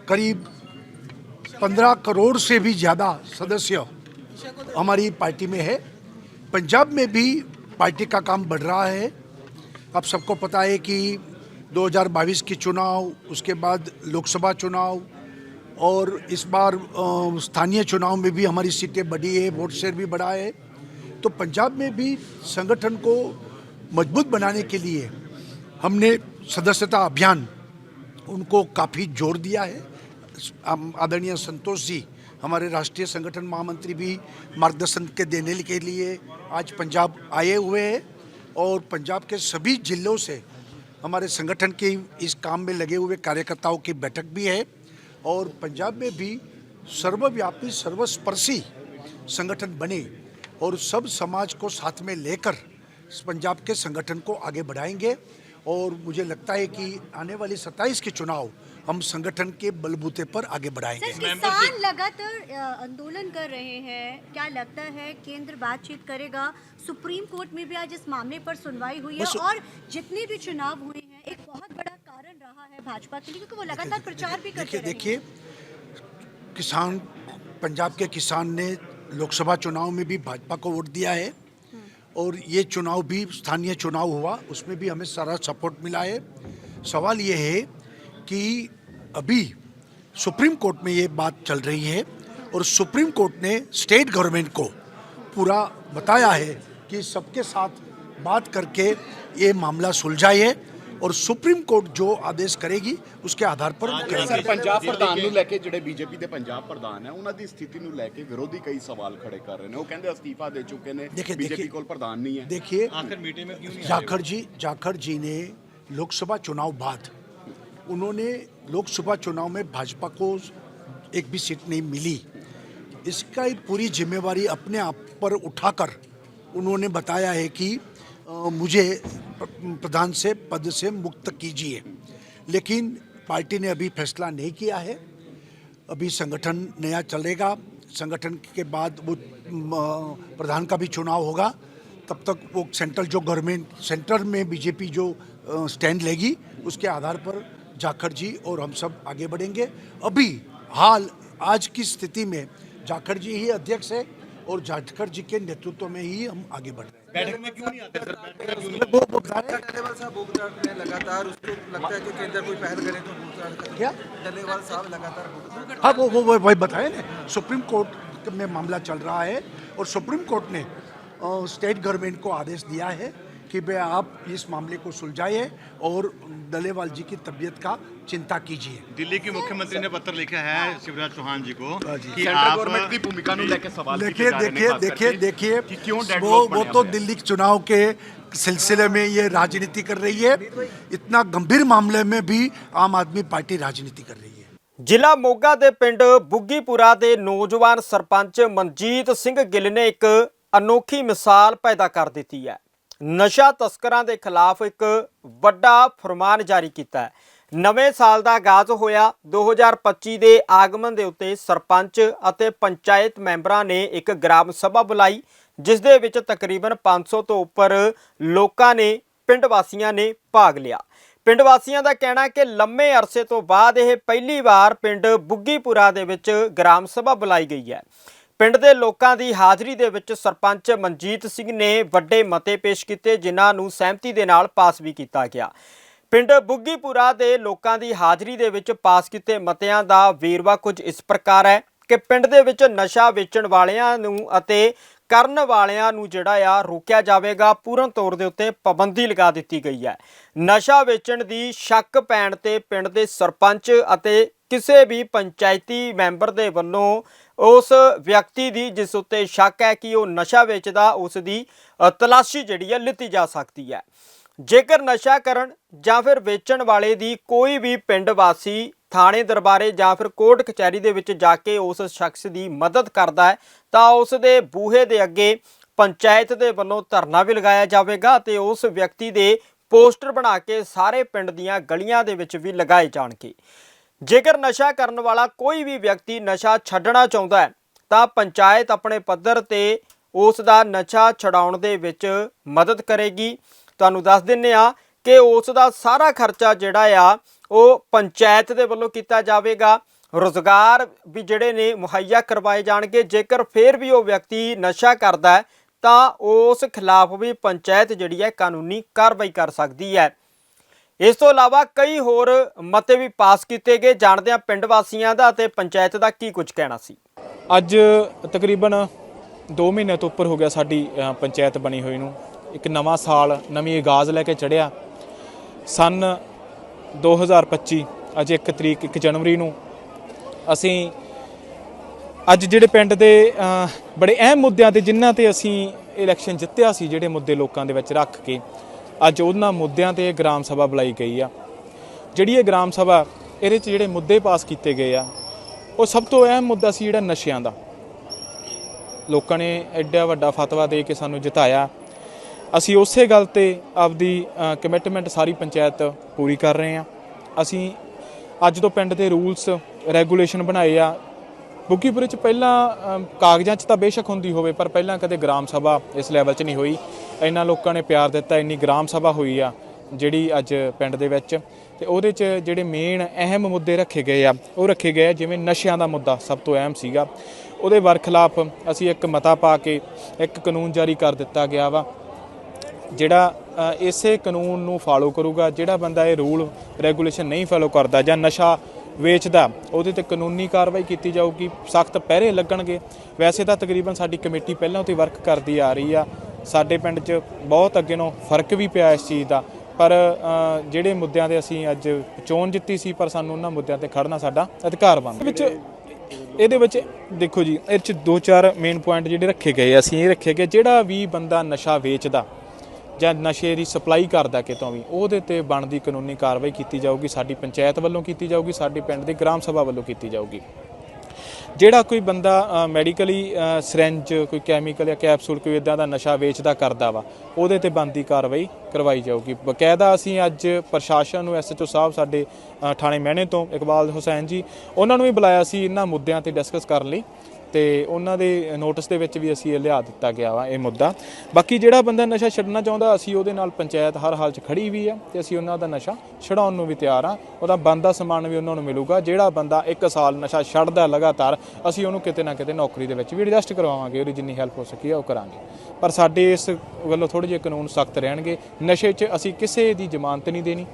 करीब पंद्रह करोड़ से भी ज़्यादा सदस्य हमारी पार्टी में है। पंजाब में भी पार्टी का काम बढ़ रहा है। आप सबको पता है कि 2022 के चुनाव, उसके बाद लोकसभा चुनाव और इस बार स्थानीय चुनाव में भी हमारी सीटें बढ़ी है, वोट शेयर भी बढ़ा है। तो पंजाब में भी संगठन को मज़बूत बनाने के लिए हमने सदस्यता अभियान उनको काफ़ी ज़ोर दिया है। आदरणीय संतोष जी, हमारे राष्ट्रीय संगठन महामंत्री भी मार्गदर्शन के देने के लिए आज पंजाब आए हुए हैं और पंजाब के सभी जिलों से हमारे संगठन के इस काम में लगे हुए कार्यकर्ताओं की बैठक भी है और पंजाब में भी सर्वव्यापी, सर्वस्पर्शी संगठन बने और सब समाज को साथ में लेकर पंजाब के संगठन को आगे बढ़ाएँगे। और मुझे लगता है कि आने वाली 27 के चुनाव हम संगठन के बलबूते पर आगे बढ़ाएँगे। किसान लगातार आंदोलन कर रहे हैं। क्या लगता है केंद्र बातचीत करेगा? सुप्रीम कोर्ट में भी आज इस मामले पर सुनवाई हुई है और जितने भी चुनाव हुए हैं एक बहुत बड़ा कारण रहा है भाजपा के लिए क्योंकि वो लगातार प्रचार भी करते देखिए किसान पंजाब के किसान ने लोकसभा चुनाव में भी भाजपा को वोट दिया है। और ये चुनाव भी, स्थानीय चुनाव हुआ, उसमें भी हमें सारा सपोर्ट मिला है। सवाल ये है कि अभी सुप्रीम कोर्ट में ये बात चल रही है और सुप्रीम कोर्ट ने स्टेट गवर्नमेंट को पूरा बताया है कि सबके साथ बात करके ये मामला सुलझाए और सुप्रीम कोर्ट जो आदेश करेगी उसके आधार पर वो करेगी ਸਰ ਪੰਜਾਬ ਪ੍ਰਧਾਨ ਨੂੰ ਲੈ ਕੇ ਜਿਹੜੇ ਬੀਜੇਪੀ ਦੇ ਪੰਜਾਬ ਪ੍ਰਧਾਨ ਹੈ ਉਹਨਾਂ ਦੀ ਸਥਿਤੀ ਨੂੰ ਲੈ ਕੇ ਵਿਰੋਧੀ ਕਈ ਸਵਾਲ ਖੜੇ ਕਰ ਰਹੇ ਨੇ ਉਹ ਕਹਿੰਦੇ ਅਸਤੀਫਾ ਦੇ ਚੁੱਕੇ ਨੇ देखिए ਬੀਜੇਪੀ देखिए ਕੋਲ ਪ੍ਰਧਾਨ ਨਹੀਂ ਹੈ देखिए जाखड़ जी जाखड़ जी ने लोकसभा चुनाव बाद उन्होंने लोकसभा चुनाव में भाजपा को एक भी सीट नहीं मिली इसका ही पूरी जिम्मेवारी अपने आप पर उठाकर उन्होंने बताया है कि अ, मुझे प्र- प्रधान से, पद से मुक्त कीजिए। लेकिन पार्टी ने अभी फैसला नहीं किया है। अभी संगठन नया चलेगा। संगठन के बाद वो प्रधान का भी चुनाव होगा। तब तक वो सेंट्रल जो गवर्नमेंट, सेंटर में बीजेपी जो स्टैंड लेगी, उसके आधार पर जाखड़ जी और हम सब आगे बढ़ेंगे। अभी हाल, आज की स्थिति में जाखड़ जी ही अध्यक्ष है और जाखड़ जी के नेतृत्व में ही हम आगे बढ़ बैठक में क्यों नहीं आते? सर वो वो बता रहे हैं। डलेवाल साहब बोल रहे हैं लगातार। उसको लगता है कि केंद्र कोई पहल करे तो क्या? डलेवाल साहब लगातार बोल रहे हैं। वो वो वो- वही बताए ना। सुप्रीम कोर्ट में मामला चल रहा है और सुप्रीम कोर्ट ने स्टेट गवर्नमेंट को आदेश दिया है कि भाई आप इस मामले को सुलझाइए और डलेवाल जी की तबीयत का चिंता कीजिए दिल्ली के मुख्यमंत्री ने पत्र लिखा है शिवराज चौहान जी को हाँ जी। कि ਸੈਂਟਰ आप ਗਵਰਨਮੈਂਟ ਦੀ ਭੂਮਿਕਾ ਨੂੰ ਲੈ ਕੇ ਸਵਾਲ ਕੀਤੇ देखिए ਜਾ ਰਹੇ ਨੇ देखिए ਖਾਸ देखिए ਕਰਕੇ देखिए कि क्यों वो deadlock वो बनया तो हुआ है? दिल्ली के चुनाव के सिलसिले में ये राजनीति कर रही है इतना गंभीर मामले में भी आम आदमी पार्टी राजनीति कर रही है ਜ਼ਿਲ੍ਹਾ ਮੋਗਾ ਦੇ ਪਿੰਡ ਬੁੱਗੀਪੁਰਾ ਦੇ ਨੌਜਵਾਨ ਸਰਪੰਚ ਮਨਜੀਤ ਸਿੰਘ ਗਿੱਲ ਨੇ ਇੱਕ ਅਨੋਖੀ ਮਿਸਾਲ ਪੈਦਾ ਕਰ ਦਿੱਤੀ ਹੈ ਨਸ਼ਾ ਤਸਕਰਾਂ ਦੇ ਖਿਲਾਫ ਇੱਕ ਵੱਡਾ ਫਰਮਾਨ ਜਾਰੀ ਕੀਤਾ ਹੈ। ਨਵੇਂ ਸਾਲ ਦਾ ਆਗਾਜ਼ ਹੋਇਆ। 2025 ਦੇ ਆਗਮਨ ਦੇ ਉੱਤੇ ਸਰਪੰਚ ਅਤੇ ਪੰਚਾਇਤ ਮੈਂਬਰਾਂ ਨੇ ਇੱਕ ਗ੍ਰਾਮ ਸਭਾ ਬੁਲਾਈ, ਜਿਸ ਦੇ ਵਿੱਚ ਤਕਰੀਬਨ 500 ਤੋਂ ਉੱਪਰ ਲੋਕਾਂ ਨੇ, ਪਿੰਡ ਵਾਸੀਆਂ ਨੇ ਭਾਗ ਲਿਆ। ਪਿੰਡ ਵਾਸੀਆਂ ਦਾ ਕਹਿਣਾ ਕਿ ਲੰਮੇ ਅਰਸੇ ਤੋਂ ਬਾਅਦ ਇਹ ਪਹਿਲੀ ਵਾਰ ਪਿੰਡ ਬੁੱਗੀਪੁਰਾ ਦੇ ਵਿੱਚ ਗ੍ਰਾਮ ਸਭਾ ਬੁਲਾਈ ਗਈ ਹੈ। ਪਿੰਡ ਦੇ ਲੋਕਾਂ ਦੀ ਹਾਜ਼ਰੀ ਦੇ ਵਿੱਚ ਸਰਪੰਚ ਮਨਜੀਤ ਸਿੰਘ ਨੇ ਵੱਡੇ ਮਤੇ ਪੇਸ਼ ਕੀਤੇ, ਜਿਨ੍ਹਾਂ ਨੂੰ ਸਹਿਮਤੀ ਦੇ ਨਾਲ ਪਾਸ ਵੀ ਕੀਤਾ ਗਿਆ। ਪਿੰਡ ਬੁੱਗੀਪੁਰਾ ਦੇ ਲੋਕਾਂ ਦੀ ਹਾਜ਼ਰੀ ਦੇ ਵਿੱਚ ਪਾਸ ਕੀਤੇ ਮਤਿਆਂ ਦਾ ਵੇਰਵਾ ਕੁਝ ਇਸ ਪ੍ਰਕਾਰ ਹੈ ਕਿ ਪਿੰਡ ਦੇ ਵਿੱਚ ਨਸ਼ਾ ਵੇਚਣ ਵਾਲਿਆਂ ਨੂੰ ਅਤੇ ਕਰਨ ਵਾਲਿਆਂ ਨੂੰ ਜਿਹੜਾ ਆ ਰੋਕਿਆ ਜਾਵੇਗਾ, ਪੂਰਨ ਤੌਰ ਦੇ ਉੱਤੇ ਪਾਬੰਦੀ ਲਗਾ ਦਿੱਤੀ ਗਈ ਹੈ। ਨਸ਼ਾ ਵੇਚਣ ਦੀ ਸ਼ੱਕ ਪੈਣ ਤੇ ਪਿੰਡ ਦੇ ਸਰਪੰਚ ਅਤੇ ਕਿਸੇ ਵੀ ਪੰਚਾਇਤੀ ਮੈਂਬਰ ਦੇ ਵੱਲੋਂ ਉਸ ਵਿਅਕਤੀ ਦੀ ਜਿਸ ਉੱਤੇ ਸ਼ੱਕ ਹੈ ਕਿ ਉਹ ਨਸ਼ਾ ਵੇਚਦਾ, ਉਸ ਦੀ ਤਲਾਸ਼ੀ ਜਿਹੜੀ ਹੈ ਲਿੱਤੀ ਜਾ ਸਕਦੀ ਹੈ। ਜੇਕਰ ਨਸ਼ਾ ਕਰਨ ਜਾਂ ਫਿਰ ਵੇਚਣ ਵਾਲੇ ਦੀ ਕੋਈ ਵੀ ਪਿੰਡ ਵਾਸੀ, ਥਾਣੇ, ਦਰਬਾਰੇ ਜਾਂ ਫਿਰ ਕੋਰਟ ਕਚਹਿਰੀ ਦੇ ਵਿੱਚ ਜਾ ਕੇ ਉਸ ਸ਼ਖਸ ਦੀ ਮਦਦ ਕਰਦਾ ਹੈ, ਤਾਂ ਉਸ ਦੇ ਬੂਹੇ ਦੇ ਅੱਗੇ ਪੰਚਾਇਤ ਦੇ ਵੱਲੋਂ ਧਰਨਾ ਵੀ ਲਗਾਇਆ ਜਾਵੇਗਾ ਤੇ ਉਸ ਵਿਅਕਤੀ ਦੇ ਪੋਸਟਰ ਬਣਾ ਕੇ ਸਾਰੇ ਪਿੰਡ ਦੀਆਂ ਗਲੀਆਂ ਦੇ ਵਿੱਚ ਵੀ ਲਗਾਏ ਜਾਣਗੇ। ਜੇਕਰ ਨਸ਼ਾ ਕਰਨ ਵਾਲਾ ਕੋਈ ਵੀ ਵਿਅਕਤੀ ਨਸ਼ਾ ਛੱਡਣਾ ਚਾਹੁੰਦਾ ਹੈ, ਤਾਂ ਪੰਚਾਇਤ ਆਪਣੇ ਪੱਧਰ ਤੇ ਉਸ ਦਾ ਨਸ਼ਾ ਛਡਾਉਣ ਦੇ ਵਿੱਚ ਮਦਦ ਕਰੇਗੀ। ਤੁਹਾਨੂੰ ਦੱਸ ਦਿੰਨੇ ਆ ਕਿ ਉਸ ਦਾ ਸਾਰਾ ਖਰਚਾ ਜਿਹੜਾ ਆ, ਉਹ ਪੰਚਾਇਤ ਦੇ ਵੱਲੋਂ ਕੀਤਾ ਜਾਵੇਗਾ। ਰੋਜ਼ਗਾਰ ਵੀ ਜਿਹੜੇ ਨੇ, ਮੁਹੱਈਆ ਕਰਵਾਏ ਜਾਣਗੇ। ਜੇਕਰ ਫੇਰ ਵੀ ਉਹ ਵਿਅਕਤੀ ਨਸ਼ਾ ਕਰਦਾ ਹੈ, ਤਾਂ ਉਸ ਖਿਲਾਫ ਵੀ ਪੰਚਾਇਤ ਜਿਹੜੀ ਹੈ ਕਾਨੂੰਨੀ ਕਾਰਵਾਈ ਕਰ ਸਕਦੀ ਹੈ। ਇਸ ਤੋਂ ਇਲਾਵਾ ਕਈ ਹੋਰ ਮਤੇ ਵੀ ਪਾਸ ਕੀਤੇ ਗਏ। ਜਾਣਦੇ ਹਾਂ ਪਿੰਡ ਵਾਸੀਆਂ ਦਾ ਅਤੇ ਪੰਚਾਇਤ ਦਾ ਕੀ ਕੁਝ ਕਹਿਣਾ ਸੀ? ਅੱਜ ਤਕਰੀਬਨ 2 ਮਹੀਨੇ ਤੋਂ ਉੱਪਰ ਹੋ ਗਿਆ ਸਾਡੀ ਅ, ਪੰਚਾਇਤ ਬਣੀ ਹੋਈ ਨੂੰ। ਇੱਕ ਨਵਾਂ ਸਾਲ ਨਵੀਂ ਆਗਾਜ਼ ਲੈ ਕੇ ਚੜਿਆ ਸਨ 2025 ਅੱਜ 1 ਤਰੀਕ 1 ਜਨਵਰੀ ਨੂੰ ਅਸੀਂ ਅੱਜ ਜਿਹੜੇ ਪਿੰਡ ਦੇ ਅ, ਬੜੇ ਅਹਿਮ ਮੁੱਦਿਆਂ ਤੇ ਜਿਨ੍ਹਾਂ ਤੇ ਅਸੀਂ ਇਲੈਕਸ਼ਨ ਜਿੱਤਿਆ ਸੀ ਜਿਹੜੇ ਮੁੱਦੇ ਲੋਕਾਂ ਦੇ ਵਿੱਚ ਰੱਖ ਕੇ ਅੱਜ ਉਹਨਾਂ ਮੁੱਦਿਆਂ ਤੇ ਇਹ ਗ੍ਰਾਮ ਸਭਾ ਬੁਲਾਈ ਗਈ ਆ। ਜਿਹੜੀ ਇਹ ਗ੍ਰਾਮ ਸਭਾ, ਇਹਦੇ 'ਚ ਜਿਹੜੇ ਮੁੱਦੇ ਪਾਸ ਕੀਤੇ ਗਏ ਆ, ਉਹ ਸਭ ਤੋਂ ਅਹਿਮ ਮੁੱਦਾ ਸੀ ਜਿਹੜਾ ਨਸ਼ਿਆਂ ਦਾ। ਲੋਕਾਂ ਨੇ ਐਡਾ ਵੱਡਾ ਫਤਵਾ ਦੇ ਕੇ ਸਾਨੂੰ ਜਿਤਾਇਆ। ਅਸੀਂ ਉਸੇ ਗੱਲ ਤੇ ਆਪਦੀ ਕਮਿਟਮੈਂਟ ਸਾਰੀ ਪੰਚਾਇਤ ਪੂਰੀ ਕਰ ਰਹੇ ਹਾਂ ਅਸੀਂ ਅੱਜ ਤੋਂ ਪਿੰਡ ਦੇ ਰੂਲਸ ਰੈਗੂਲੇਸ਼ਨ ਬਣਾਏ ਆ। ਬੁੱਕੀਪੁਰੇ ਚ ਪਹਿਲਾਂ ਕਾਗਜ਼ਾਂ 'ਚ ਤਾਂ ਬੇਸ਼ੱਕ ਹੁੰਦੀ ਹੋਵੇ, ਪਰ ਪਹਿਲਾਂ ਕਦੇ ਗ੍ਰਾਮ ਸਭਾ ਇਸ ਲੈਵਲ 'ਚ ਨਹੀਂ ਹੋਈ। ਇੰਨਾ ਲੋਕਾਂ ਨੇ ਪਿਆਰ ਦਿੱਤਾ, ਇੰਨੀ ਗ੍ਰਾਮ ਸਭਾ ਹੋਈ ਆ, ਜਿਹੜੀ ਅੱਜ ਪਿੰਡ ਦੇ ਵਿੱਚ। ਤੇ ਉਹਦੇ 'ਚ ਜਿਹੜੇ ਮੇਨ ਅਹਿਮ ਮੁੱਦੇ ਰੱਖੇ ਗਏ ਆ, ਉਹ ਰੱਖੇ ਗਏ ਆ, ਜਿਵੇਂ ਨਸ਼ਿਆਂ ਦਾ ਮੁੱਦਾ ਸਭ ਤੋਂ ਅਹਿਮ ਸੀਗਾ। ਉਹਦੇ ਵਰਖਲਾਫ ਅਸੀਂ ਇੱਕ ਮਤਾ ਪਾ ਕੇ ਇੱਕ ਕਾਨੂੰਨ ਜਾਰੀ ਕਰ ਦਿੱਤਾ ਗਿਆ ਵਾ, ਜਿਹੜਾ ਇਸੇ ਕਾਨੂੰਨ ਨੂੰ ਫਾਲੋ ਕਰੂਗਾ, ਜਿਹੜਾ ਬੰਦਾ ਇਹ ਰੂਲ ਰੈਗੂਲੇਸ਼ਨ ਨਹੀਂ ਫਾਲੋ ਕਰਦਾ ਜਾਂ ਨਸ਼ਾ ਵੇਚਦਾ, ਉਹਦੇ ਤੇ ਕਾਨੂੰਨੀ ਕਾਰਵਾਈ ਕੀਤੀ ਜਾਊਗੀ, ਸਖਤ ਪਹਿਰੇ ਲੱਗਣਗੇ। ਵੈਸੇ ਤਾਂ ਤਕਰੀਬਨ ਸਾਡੀ ਕਮੇਟੀ ਪਹਿਲਾਂ ਤੋਂ ਹੀ ਵਰਕ ਕਰਦੀ ਆ ਰਹੀ ਆ। ਸਾਡੇ ਪਿੰਡ 'ਚ ਬਹੁਤ ਅੱਗੇ ਨੂੰ ਫ਼ਰਕ ਵੀ ਪਿਆ ਇਸ ਚੀਜ਼ ਦਾ। ਪਰ ਜਿਹੜੇ ਮੁੱਦਿਆਂ ਤੇ ਅਸੀਂ ਅੱਜ ਚੋਣ ਜਿੱਤੀ ਸੀ, ਪਰ ਸਾਨੂੰ ਉਹਨਾਂ ਮੁੱਦਿਆਂ ਤੇ ਖੜਨਾ ਸਾਡਾ ਅਧਿਕਾਰ ਬਣਦਾ ਵਿੱਚ, ਇਹਦੇ ਵਿੱਚ, ਦੇਖੋ ਜੀ ਇਹ ਚ ਦੋ ਚਾਰ ਮੇਨ ਪੁਆਇੰਟ ਜਿਹੜੇ ਰੱਖੇ ਗਏ ਅਸੀਂ ਇਹ ਰੱਖੇ ਗਏ, ਜਿਹੜਾ ਵੀ ਬੰਦਾ ਨਸ਼ਾ ਵੇਚਦਾ ਜਾਂ ਨਸ਼ੇ ਦੀ ਸਪਲਾਈ ਕਰਦਾ ਕਿਤੋਂ ਵੀ, ਉਹਦੇ ਤੇ ਬਣਦੀ ਕਾਨੂੰਨੀ ਕਾਰਵਾਈ ਕੀਤੀ ਜਾਊਗੀ, ਸਾਡੀ ਪੰਚਾਇਤ ਵੱਲੋਂ ਕੀਤੀ ਜਾਊਗੀ, ਸਾਡੀ ਪਿੰਡ ਦੀ ਗ੍ਰਾਮ ਸਭਾ ਵੱਲੋਂ ਕੀਤੀ ਜਾਊਗੀ। ਜਿਹੜਾ ਕੋਈ ਬੰਦਾ ਮੈਡੀਕਲੀ ਸਿਰੰਜ, ਕੋਈ ਕੈਮੀਕਲ ਜਾਂ ਕੈਪਸੂਲ, ਕੋਈ ਇਦਾਂ ਦਾ ਨਸ਼ਾ ਵੇਚਦਾ ਕਰਦਾ ਵਾ, ਉਹਦੇ ਤੇ ਬਣਦੀ ਕਾਰਵਾਈ ਕਰਵਾਈ ਜਾਊਗੀ। ਬਕਾਇਦਾ ਅਸੀਂ ਅੱਜ ਪ੍ਰਸ਼ਾਸਨ ਨੂੰ ਐਸਐਚਓ ਸਾਹਿਬ ਸਾਡੇ ਥਾਣੇ ਮਹਿਣੇ ਤੋਂ ਇਕਬਾਲ ਹੁਸੈਨ ਜੀ, ਉਹਨਾਂ ਨੂੰ ਵੀ ਬੁਲਾਇਆ ਸੀ, ਇਹਨਾਂ ਮੁੱਦਿਆਂ ਤੇ ਡਿਸਕਸ ਕਰਨ ਲਈ। ਤੇ ਉਹਨਾਂ ਦੇ ਨੋਟਿਸ ਦੇ ਵਿੱਚ ਵੀ ਅਸੀਂ ਇਹ ਲਿਆ ਦਿੱਤਾ ਗਿਆ ਵਾ ਇਹ ਮੁੱਦਾ। ਬਾਕੀ ਜਿਹੜਾ ਬੰਦਾ ਨਸ਼ਾ ਛੱਡਣਾ ਚਾਹੁੰਦਾ, ਅਸੀਂ ਉਹਦੇ ਨਾਲ ਪੰਚਾਇਤ ਹਰ ਹਾਲ 'ਚ ਖੜੀ ਵੀ ਆ ਤੇ ਅਸੀਂ ਉਹਨਾਂ ਦਾ ਨਸ਼ਾ ਛਡਾਉਣ ਨੂੰ ਵੀ ਤਿਆਰ ਆ। ਉਹਦਾ ਬੰਦਾ ਸਮਾਨ ਵੀ ਉਹਨਾਂ ਨੂੰ ਮਿਲੂਗਾ। ਜਿਹੜਾ ਬੰਦਾ 1 ਸਾਲ ਨਸ਼ਾ ਛੱਡਦਾ ਲਗਾਤਾਰ, ਅਸੀਂ ਉਹਨੂੰ ਕਿਤੇ ਨਾ ਕਿਤੇ ਨੌਕਰੀ ਦੇ ਵਿੱਚ ਵੀ ਐਡਜਸਟ ਕਰਵਾਵਾਂਗੇ। ਉਹਦੀ ਜਿੰਨੀ ਹੈਲਪ ਹੋ ਸਕੀ ਆ, ਉਹ ਕਰਾਂਗੇ। ਪਰ ਸਾਡੇ ਇਸ ਵੱਲੋਂ ਥੋੜੇ ਜਿਹੇ ਕਾਨੂੰਨ ਸਖਤ ਰਹਿਣਗੇ। ਨਸ਼ੇ 'ਚ ਅਸੀਂ ਕਿਸੇ ਦੀ ਜ਼ਮਾਨਤ ਨਹੀਂ ਦੇਣੀ।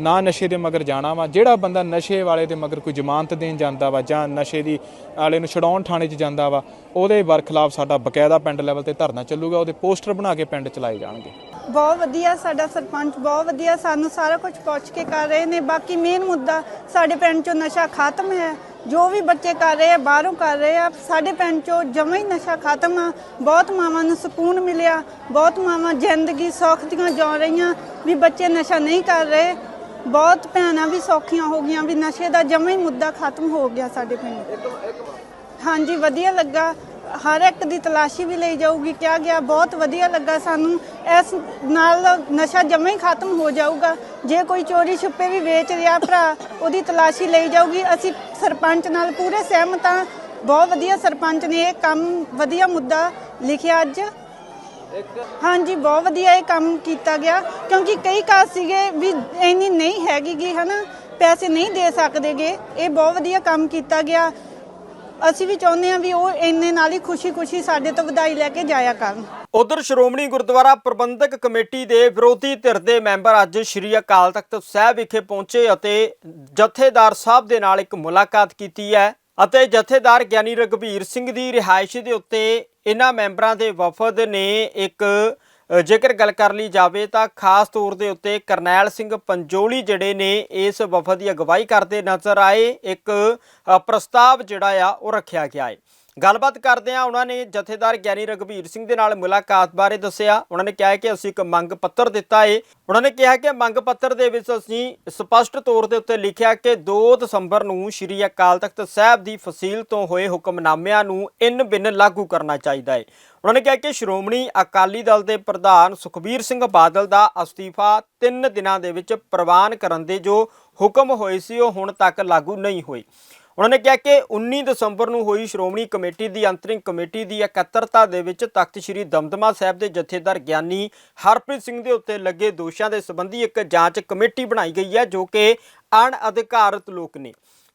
ਨਾ ਨਸ਼ੇ ਦੇ ਮਗਰ ਜਾਣਾ ਵਾ, ਜਿਹੜਾ ਬੰਦਾ ਨਸ਼ੇ ਵਾਲੇ ਦੇ ਮਗਰ ਕੋਈ ਜ਼ਮਾਨਤ ਦੇਣ ਜਾਂਦਾ ਵਾ ਜਾਂ ਨਸ਼ੇ ਦੀ ਵਾਲੇ ਨੂੰ ਛਡਾਉਣ ਥਾਣੇ 'ਚ ਜਾਂਦਾ ਵਾ, ਉਹਦੇ ਵਰਖਲਾਫ ਸਾਡਾ ਬਕਾਇਦਾ ਪਿੰਡ ਲੈਵਲ ਤੇ ਧਰਨਾ ਚੱਲੂਗਾ, ਉਹਦੇ ਪੋਸਟਰ ਬਣਾ ਕੇ ਪਿੰਡ ਚਲਾਏ ਜਾਣਗੇ। ਬਹੁਤ ਵਧੀਆ ਸਾਡਾ ਸਰਪੰਚ, ਬਹੁਤ ਵਧੀਆ, ਸਾਨੂੰ ਸਾਰਾ ਕੁਝ ਪੁੱਛ ਕੇ ਕਰ ਰਹੇ ਨੇ, ਬਾਕੀ ਮੇਨ ਮੁੱਦਾ ਸਾਡੇ ਪਿੰਡ ਚੋਂ ਨਸ਼ਾ ਖਤਮ ਹੈ, ਜੋ ਵੀ ਬੱਚੇ ਕਰ ਰਹੇ ਆ, ਬਾਹਰੋਂ ਕਰ ਰਹੇ ਆ, ਸਾਡੇ ਪਿੰਡ ਚੋਂ ਜਮਾਂ ਹੀ ਨਸ਼ਾ ਖਤਮ ਆ, ਬਹੁਤ ਮਾਵਾਂ ਨੂੰ ਸਕੂਨ ਮਿਲਿਆ, ਬਹੁਤ ਮਾਵਾਂ ਜ਼ਿੰਦਗੀ ਸੌਖ ਦੀਆਂ ਜਿਉ ਰਹੀਆਂ, ਵੀ ਬੱਚੇ ਨਸ਼ਾ ਨਹੀਂ ਕਰ ਰਹੇ ਬਹੁਤ ਭੈਣਾਂ ਵੀ ਸੌਖੀਆਂ ਹੋ ਗਈਆਂ ਵੀ ਨਸ਼ੇ ਦਾ ਜਮਾਂ ਹੀ ਮੁੱਦਾ ਖਤਮ ਹੋ ਗਿਆ ਸਾਡੇ ਪਿੰਡ। ਹਾਂਜੀ ਵਧੀਆ ਲੱਗਾ। ਹਰ ਇੱਕ ਦੀ ਤਲਾਸ਼ੀ ਵੀ ਲਈ ਜਾਊਗੀ ਕਿਹਾ ਗਿਆ ਬਹੁਤ ਵਧੀਆ ਲੱਗਾ ਸਾਨੂੰ। ਇਸ ਨਾਲ ਨਸ਼ਾ ਜਮਾਂ ਹੀ ਖਤਮ ਹੋ ਜਾਊਗਾ। ਜੇ ਕੋਈ ਚੋਰੀ ਛੁਪੇ ਵੀ ਵੇਚ ਰਿਹਾ ਭਰਾ ਉਹਦੀ ਤਲਾਸ਼ੀ ਲਈ ਜਾਊਗੀ। ਅਸੀਂ ਸਰਪੰਚ ਨਾਲ ਪੂਰੇ ਸਹਿਮਤ ਹਾਂ। ਬਹੁਤ ਵਧੀਆ ਸਰਪੰਚ ਨੇ ਇਹ ਕੰਮ ਵਧੀਆ ਮੁੱਦਾ ਲਿਖਿਆ ਅੱਜ। ਹਾਂਜੀ, ਬਹੁਤ ਵਧੀਆ ਇਹ ਕੰਮ ਕੀਤਾ ਗਿਆ। ਕਿਉਂਕਿ ਕਈ ਕਾਸ ਸੀਗੇ ਵੀ ਇੰਨੀ ਨਹੀਂ ਹੈਗੀਗੀ, ਹਨਾ? ਪੈਸੇ ਨਹੀਂ ਦੇ ਸਕਦੇਗੇ। ਇਹ ਬਹੁਤ ਵਧੀਆ ਕੰਮ ਕੀਤਾ ਗਿਆ। ਅਸੀਂ ਵੀ ਚਾਹੁੰਦੇ ਹਾਂ ਵੀ ਉਹ ਇੰਨੇ ਨਾਲ ਹੀ ਖੁਸ਼ੀ-ਖੁਸ਼ੀ ਸਾਡੇ ਤੋਂ ਵਧਾਈ ਲੈ ਕੇ ਜਾਇਆ ਕਰਨ। ਉਧਰ ਸ਼੍ਰੋਮਣੀ ਗੁਰਦੁਆਰਾ ਪ੍ਰਬੰਧਕ ਕਮੇਟੀ ਦੇ ਵਿਰੋਧੀ ਧਿਰ ਦੇ ਮੈਂਬਰ ਅੱਜ ਸ਼੍ਰੀ ਅਕਾਲ ਤਖਤ ਸਾਹਿਬ ਵਿਖੇ ਪਹੁੰਚੇ ਅਤੇ ਜਥੇਦਾਰ ਸਾਹਿਬ ਦੇ ਨਾਲ ਇੱਕ ਮੁਲਾਕਾਤ ਕੀਤੀ ਹੈ ਅਤੇ ਜਥੇਦਾਰ ਗਿਆਨੀ ਰਗਵੀਰ ਸਿੰਘ ਦੀ ਰਿਹਾਇਸ਼ ਦੇ ਉੱਤੇ ਇਹਨਾਂ ਮੈਂਬਰਾਂ ਦੇ ਵਫਦ ਨੇ ਇੱਕ ਜੇਕਰ ਗੱਲ ਕਰ ਲਈ ਜਾਵੇ ਤਾਂ ਖਾਸ ਤੌਰ ਦੇ ਉੱਤੇ ਕਰਨੈਲ ਸਿੰਘ ਪੰਜੋਲੀ ਜਿਹੜੇ ਨੇ ਇਸ ਵਫਦ ਦੀ ਅਗਵਾਈ ਕਰਦੇ ਨਜ਼ਰ ਆਏ, ਇੱਕ ਪ੍ਰਸਤਾਵ ਜਿਹੜਾ ਆ ਉਹ ਰੱਖਿਆ ਗਿਆ ਹੈ। ਗੱਲਬਾਤ ਕਰਦਿਆਂ ਉਹਨਾਂ ਨੇ ਜਥੇਦਾਰ ਗਿਆਨੀ ਰਘਬੀਰ ਸਿੰਘ ਦੇ ਨਾਲ ਮੁਲਾਕਾਤ ਬਾਰੇ ਦੱਸਿਆ। ਉਹਨਾਂ ਨੇ ਕਿਹਾ ਕਿ ਅਸੀਂ ਇੱਕ ਮੰਗ ਪੱਤਰ ਦਿੱਤਾ ਏ। ਉਹਨਾਂ ਨੇ ਕਿਹਾ ਕਿ ਮੰਗ ਪੱਤਰ ਦੇ ਵਿੱਚ ਅਸੀਂ ਸਪਸ਼ਟ ਤੌਰ ਦੇ ਉੱਤੇ ਲਿਖਿਆ ਕਿ 2 ਦਸੰਬਰ ਨੂੰ ਸ੍ਰੀ ਅਕਾਲ ਤਖਤ ਸਾਹਿਬ ਦੀ ਫਸੀਲ ਤੋਂ ਹੋਏ ਹੁਕਮਨਾਮਿਆਂ ਨੂੰ ਇਨ ਬਿਨ ਲਾਗੂ ਕਰਨਾ ਚਾਹੀਦਾ ਹੈ ਉਹਨਾਂ ਨੇ ਕਿਹਾ ਕਿ ਸ਼੍ਰੋਮਣੀ ਅਕਾਲੀ ਦਲ ਦੇ ਪ੍ਰਧਾਨ ਸੁਖਬੀਰ ਸਿੰਘ ਬਾਦਲ ਦਾ ਅਸਤੀਫਾ 3 ਦਿਨਾਂ ਦੇ ਵਿੱਚ ਪ੍ਰਵਾਨ ਕਰਨ ਦੇ ਜੋ ਹੁਕਮ ਹੋਏ ਸੀ, ਉਹ ਹੁਣ ਤੱਕ ਲਾਗੂ ਨਹੀਂ ਹੋਏ। ਉਹਨਾਂ ਨੇ ਕਿਹਾ ਕਿ 19 ਦਸੰਬਰ ਨੂੰ ਹੋਈ ਸ਼੍ਰੋਮਣੀ ਕਮੇਟੀ ਦੀ ਅੰਤਰਿੰਗ ਕਮੇਟੀ ਦੀ ਇਕੱਤਰਤਾ ਦੇ ਵਿੱਚ ਤਖਤ ਸ੍ਰੀ ਦਮਦਮਾ ਸਾਹਿਬ ਦੇ ਜਥੇਦਾਰ ਗਿਆਨੀ ਹਰਪ੍ਰੀਤ ਸਿੰਘ ਦੇ ਉੱਤੇ ਲੱਗੇ ਦੋਸ਼ਾਂ ਦੇ ਸੰਬੰਧੀ ਇੱਕ ਜਾਂਚ ਕਮੇਟੀ ਬਣਾਈ ਗਈ ਹੈ, ਜੋ ਕਿ ਅਣਅਧਿਕਾਰਤ ਲੋਕ ਨੇ।